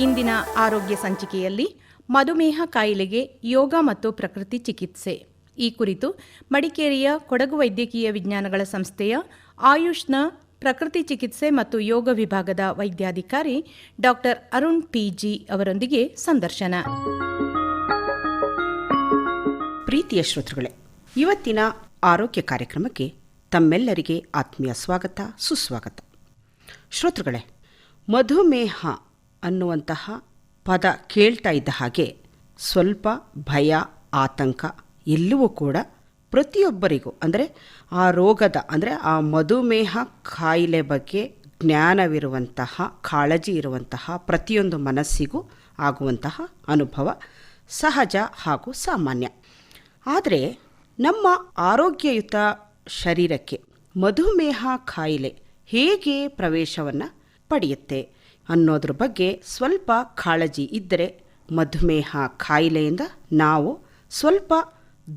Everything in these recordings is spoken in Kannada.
ಇಂದಿನ ಆರೋಗ್ಯ ಸಂಚಿಕೆಯಲ್ಲಿ ಮಧುಮೇಹ ಕಾಯಿಲೆಗೆ ಯೋಗ ಮತ್ತು ಪ್ರಕೃತಿ ಚಿಕಿತ್ಸೆ. ಈ ಕುರಿತು ಮಡಿಕೇರಿಯ ಕೊಡಗು ವೈದ್ಯಕೀಯ ವಿಜ್ಞಾನಗಳ ಸಂಸ್ಥೆಯ ಆಯುಷ್ನ ಪ್ರಕೃತಿ ಚಿಕಿತ್ಸೆ ಮತ್ತು ಯೋಗ ವಿಭಾಗದ ವೈದ್ಯಾಧಿಕಾರಿ ಡಾಕ್ಟರ್ ಅರುಣ್ ಪಿಜಿ ಅವರೊಂದಿಗೆ ಸಂದರ್ಶನ. ಪ್ರೀತಿಯ ಶ್ರೋತೃಗಳೇ, ಇವತ್ತಿನ ಆರೋಗ್ಯ ಕಾರ್ಯಕ್ರಮಕ್ಕೆ ತಮ್ಮೆಲ್ಲರಿಗೆ ಆತ್ಮೀಯ ಸ್ವಾಗತ, ಸುಸ್ವಾಗತ. ಶ್ರೋತೃಗಳೇ, ಮಧುಮೇಹ ಅನ್ನುವಂತಹ ಪದ ಕೇಳ್ತಾ ಇದ್ದ ಹಾಗೆ ಸ್ವಲ್ಪ ಭಯ, ಆತಂಕ ಎಲ್ಲವೂ ಕೂಡ ಪ್ರತಿಯೊಬ್ಬರಿಗೂ, ಅಂದರೆ ಆ ರೋಗದ, ಅಂದರೆ ಆ ಮಧುಮೇಹ ಕಾಯಿಲೆ ಬಗ್ಗೆ ಜ್ಞಾನವಿರುವಂತಹ, ಕಾಳಜಿ ಇರುವಂತಹ ಪ್ರತಿಯೊಂದು ಮನಸ್ಸಿಗೂ ಆಗುವಂತಹ ಅನುಭವ ಸಹಜ ಹಾಗೂ ಸಾಮಾನ್ಯ. ಆದರೆ ನಮ್ಮ ಆರೋಗ್ಯಯುತ ಶರೀರಕ್ಕೆ ಮಧುಮೇಹ ಕಾಯಿಲೆ ಹೇಗೆ ಪ್ರವೇಶವನ್ನು ಪಡೆಯುತ್ತೆ? ಅನ್ನೋದ್ರ ಬಗ್ಗೆ ಸ್ವಲ್ಪ ಕಾಳಜಿ ಇದ್ದರೆ ಮಧುಮೇಹ ಕಾಯಿಲೆಯಿಂದ ನಾವು ಸ್ವಲ್ಪ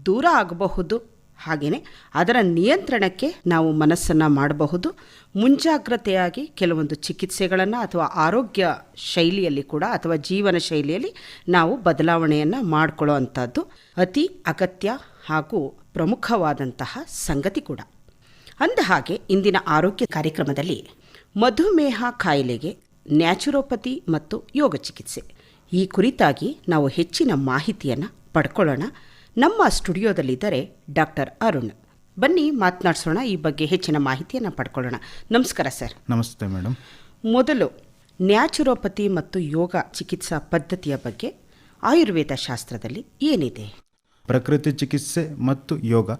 ದೂರ ಆಗಬಹುದು. ಹಾಗೆಯೇ ಅದರ ನಿಯಂತ್ರಣಕ್ಕೆ ನಾವು ಮನಸ್ಸನ್ನು ಮಾಡಬಹುದು. ಮುಂಜಾಗ್ರತೆಯಾಗಿ ಕೆಲವೊಂದು ಚಿಕಿತ್ಸೆಗಳನ್ನು ಅಥವಾ ಆರೋಗ್ಯ ಶೈಲಿಯಲ್ಲಿ ಕೂಡ ಅಥವಾ ಜೀವನ ಶೈಲಿಯಲ್ಲಿ ನಾವು ಬದಲಾವಣೆಯನ್ನು ಮಾಡಿಕೊಳ್ಳೋ ಅಂಥದ್ದು ಅತಿ ಅಗತ್ಯ ಹಾಗೂ ಪ್ರಮುಖವಾದಂತಹ ಸಂಗತಿ ಕೂಡ. ಅಂದ ಹಾಗೆ ಇಂದಿನ ಆರೋಗ್ಯ ಕಾರ್ಯಕ್ರಮದಲ್ಲಿ ಮಧುಮೇಹ ಕಾಯಿಲೆಗೆ ನ್ಯಾಚುರೋಪತಿ ಮತ್ತು ಯೋಗ ಚಿಕಿತ್ಸೆ. ಈ ಕುರಿತಾಗಿ ನಾವು ಹೆಚ್ಚಿನ ಮಾಹಿತಿಯನ್ನು ಪಡ್ಕೊಳ್ಳೋಣ. ನಮ್ಮ ಸ್ಟುಡಿಯೋದಲ್ಲಿದ್ದಾರೆ ಡಾಕ್ಟರ್ ಅರುಣ್. ಬನ್ನಿ ಮಾತನಾಡಿಸೋಣ ಈ ಬಗ್ಗೆ ಹೆಚ್ಚಿನ ಮಾಹಿತಿಯನ್ನು ಪಡ್ಕೊಳ್ಳೋಣ. ನಮಸ್ಕಾರ ಸರ್. ನಮಸ್ತೆ ಮೇಡಮ್ ಮೊದಲು ನ್ಯಾಚುರೋಪತಿ ಮತ್ತು ಯೋಗ ಚಿಕಿತ್ಸಾ ಪದ್ಧತಿಯ ಬಗ್ಗೆ ಆಯುರ್ವೇದ ಶಾಸ್ತ್ರದಲ್ಲಿ ಏನಿದೆ? ಪ್ರಕೃತಿ ಚಿಕಿತ್ಸೆ ಮತ್ತು ಯೋಗ.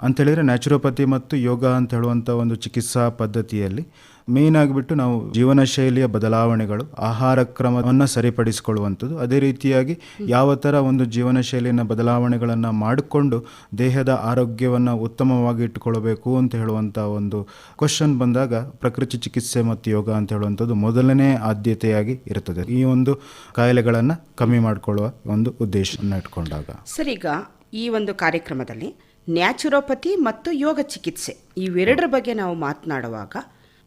ಅಂತೇಳಿದರೆ ನ್ಯಾಚುರೋಪತಿ ಮತ್ತು ಯೋಗ ಅಂತ ಹೇಳುವಂಥ ಒಂದು ಚಿಕಿತ್ಸಾ ಪದ್ಧತಿಯಲ್ಲಿ ಮೇನ್ ಆಗಿಬಿಟ್ಟು ನಾವು ಜೀವನ ಶೈಲಿಯ ಬದಲಾವಣೆಗಳು, ಆಹಾರ ಕ್ರಮವನ್ನು ಸರಿಪಡಿಸಿಕೊಳ್ಳುವಂಥದ್ದು. ಅದೇ ರೀತಿಯಾಗಿ ಯಾವ ಥರ ಒಂದು ಜೀವನ ಶೈಲಿಯನ್ನು ಬದಲಾವಣೆಗಳನ್ನು ಮಾಡಿಕೊಂಡು ದೇಹದ ಆರೋಗ್ಯವನ್ನು ಉತ್ತಮವಾಗಿ ಇಟ್ಟುಕೊಳ್ಬೇಕು ಅಂತ ಹೇಳುವಂಥ ಒಂದು ಕ್ವಶನ್ ಬಂದಾಗ ಪ್ರಕೃತಿ ಚಿಕಿತ್ಸೆ ಮತ್ತು ಯೋಗ ಅಂತ ಹೇಳುವಂಥದ್ದು ಮೊದಲನೇ ಆದ್ಯತೆಯಾಗಿ ಇರುತ್ತದೆ ಈ ಒಂದು ಕಾಯಿಲೆಗಳನ್ನು ಕಮ್ಮಿ ಮಾಡಿಕೊಳ್ಳುವ ಒಂದು ಉದ್ದೇಶವನ್ನು ಇಟ್ಕೊಂಡಾಗ. ಸರಿ ಈಗ ಈ ಒಂದು ಕಾರ್ಯಕ್ರಮದಲ್ಲಿ ನ್ಯಾಚುರೋಪತಿ ಮತ್ತು ಯೋಗ ಚಿಕಿತ್ಸೆ. ಇವೆರಡರ ಬಗ್ಗೆ ನಾವು ಮಾತನಾಡುವಾಗ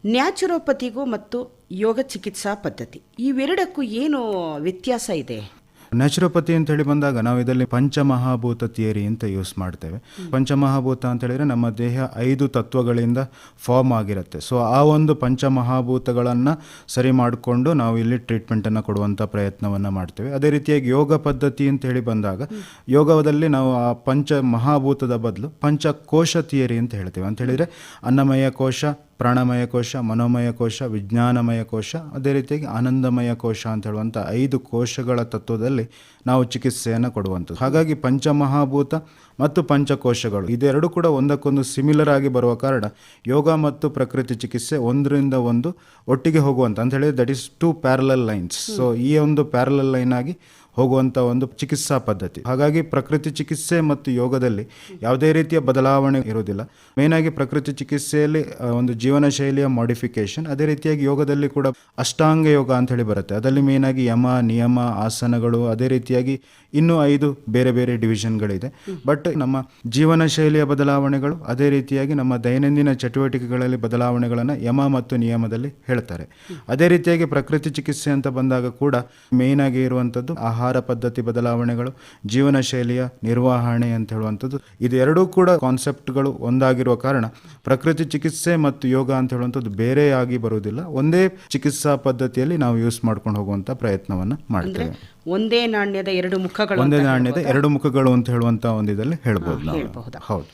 ನ್ಯಾಚುರೋಪತಿಗೂ ಮತ್ತು ಯೋಗ ಚಿಕಿತ್ಸಾ ಪದ್ಧತಿ. ಇವೆರಡಕ್ಕೂ ಏನು ವ್ಯತ್ಯಾಸ ಇದೆ? ನ್ಯಾಚುರೋಪತಿ ಅಂತ ಹೇಳಿ ಬಂದಾಗ ನಾವು ಇದರಲ್ಲಿ ಪಂಚಮಹಾಭೂತ ಥಿಯರಿ ಅಂತ ಯೂಸ್ ಮಾಡ್ತೇವೆ. ಪಂಚಮಹಾಭೂತ ಅಂತ ಹೇಳಿದ್ರೆ ನಮ್ಮ ದೇಹ ಐದು ತತ್ವಗಳಿಂದ ಫಾರ್ಮ್ ಆಗಿರುತ್ತೆ. ಸೊ, ಆ ಒಂದು ಪಂಚಮಹಾಭೂತಗಳನ್ನು ಸರಿ ಮಾಡಿಕೊಂಡು ನಾವು ಇಲ್ಲಿ ಟ್ರೀಟ್ಮೆಂಟನ್ನು ಕೊಡುವಂಥ ಪ್ರಯತ್ನವನ್ನು ಮಾಡ್ತೇವೆ. ಅದೇ ರೀತಿಯಾಗಿ ಯೋಗ ಪದ್ಧತಿ ಅಂತ ಹೇಳಿ ಬಂದಾಗ ಯೋಗದಲ್ಲಿ ನಾವು ಆ ಪಂಚ ಮಹಾಭೂತದ ಬದಲು ಪಂಚಕೋಶ ಥಿಯರಿ ಅಂತ ಹೇಳ್ತೇವೆ. ಅಂತ ಹೇಳಿದರೆ ಅನ್ನಮಯ ಕೋಶ ಪ್ರಾಣಮಯ ಕೋಶ, ಮನೋಮಯ ಕೋಶ, ವಿಜ್ಞಾನಮಯ ಕೋಶ, ಅದೇ ರೀತಿಯಾಗಿ ಆನಂದಮಯ ಕೋಶ ಅಂತ ಹೇಳುವಂಥ ಐದು ಕೋಶಗಳ ತತ್ವದಲ್ಲಿ ನಾವು ಚಿಕಿತ್ಸೆಯನ್ನು ಕೊಡುವಂಥದ್ದು. ಹಾಗಾಗಿ ಪಂಚಮಹಾಭೂತ ಮತ್ತು ಪಂಚಕೋಶಗಳು ಇದೆರಡು ಕೂಡ ಒಂದಕ್ಕೊಂದು ಸಿಮಿಲರ್ ಆಗಿ ಬರುವ ಕಾರಣ ಯೋಗ ಮತ್ತು ಪ್ರಕೃತಿ ಚಿಕಿತ್ಸೆ ಒಂದರಿಂದ ಒಂದು ಒಟ್ಟಿಗೆ ಹೋಗುವಂಥ, ಅಂತ ಹೇಳಿದ್ರೆ that is two parallel lines so ಈ ಒಂದು ಪ್ಯಾರಲಲ್ ಲೈನ್ ಆಗಿ ಹೋಗುವಂಥ ಒಂದು ಚಿಕಿತ್ಸಾ ಪದ್ಧತಿ. ಹಾಗಾಗಿ ಪ್ರಕೃತಿ ಚಿಕಿತ್ಸೆ ಮತ್ತು ಯೋಗದಲ್ಲಿ ಯಾವುದೇ ರೀತಿಯ ಬದಲಾವಣೆ ಇರುವುದಿಲ್ಲ. ಮೇಯ್ನಾಗಿ ಪ್ರಕೃತಿ ಚಿಕಿತ್ಸೆಯಲ್ಲಿ ಒಂದು ಜೀವನ ಶೈಲಿಯ ಮಾಡಿಫಿಕೇಶನ್ ಅದೇ ರೀತಿಯಾಗಿ ಯೋಗದಲ್ಲಿ ಕೂಡ ಅಷ್ಟಾಂಗ ಯೋಗ ಅಂತ ಹೇಳಿ ಬರುತ್ತೆ. ಅದರಲ್ಲಿ ಮೇನಾಗಿ ಯಮ, ನಿಯಮ, ಆಸನಗಳು, ಅದೇ ರೀತಿಯಾಗಿ ಇನ್ನೂ ಐದು ಬೇರೆ ಬೇರೆ ಡಿವಿಷನ್ಗಳಿದೆ. ಬಟ್ ನಮ್ಮ ಜೀವನ ಶೈಲಿಯ ಬದಲಾವಣೆಗಳು ಅದೇ ರೀತಿಯಾಗಿ ನಮ್ಮ ದೈನಂದಿನ ಚಟುವಟಿಕೆಗಳಲ್ಲಿ ಬದಲಾವಣೆಗಳನ್ನು ಯಮ ಮತ್ತು ನಿಯಮದಲ್ಲಿ ಹೇಳ್ತಾರೆ. ಅದೇ ರೀತಿಯಾಗಿ ಪ್ರಕೃತಿ ಚಿಕಿತ್ಸೆ ಅಂತ ಬಂದಾಗ ಕೂಡ ಮೇಯ್ನ್ ಆಗಿ ಇರುವಂಥದ್ದು ಆಹಾರ ಪದ್ಧತಿ ಬದಲಾವಣೆಗಳು, ಜೀವನ ಶೈಲಿಯ ನಿರ್ವಹಣೆ ಅಂತ ಹೇಳುವಂಥದ್ದು. ಇದೆರಡೂ ಕೂಡ ಕಾನ್ಸೆಪ್ಟ್ಗಳು ಒಂದಾಗಿರುವ ಕಾರಣ ಪ್ರಕೃತಿ ಚಿಕಿತ್ಸೆ ಮತ್ತು ಯೋಗ ಅಂತ ಹೇಳುವಂಥದ್ದು ಬೇರೆಯಾಗಿ ಬರುವುದಿಲ್ಲ. ಒಂದೇ ಚಿಕಿತ್ಸಾ ಪದ್ಧತಿಯಲ್ಲಿ ನಾವು ಯೂಸ್ ಮಾಡ್ಕೊಂಡು ಹೋಗುವಂಥ ಪ್ರಯತ್ನವನ್ನು ಮಾಡ್ತೇವೆ. ಒಂದೇ ನಾಣ್ಯದ ಎರಡು ಮುಖಗಳು ಒಂದೇ ನಾಣ್ಯದ ಎರಡು ಮುಖಗಳು ಅಂತ ಹೇಳುವಂಥ ಒಂದಿದಲ್ಲಿ ಹೇಳ್ಬೋದು ನಾವು. ಹೇಳ್ಬಹುದಾ? ಹೌದು.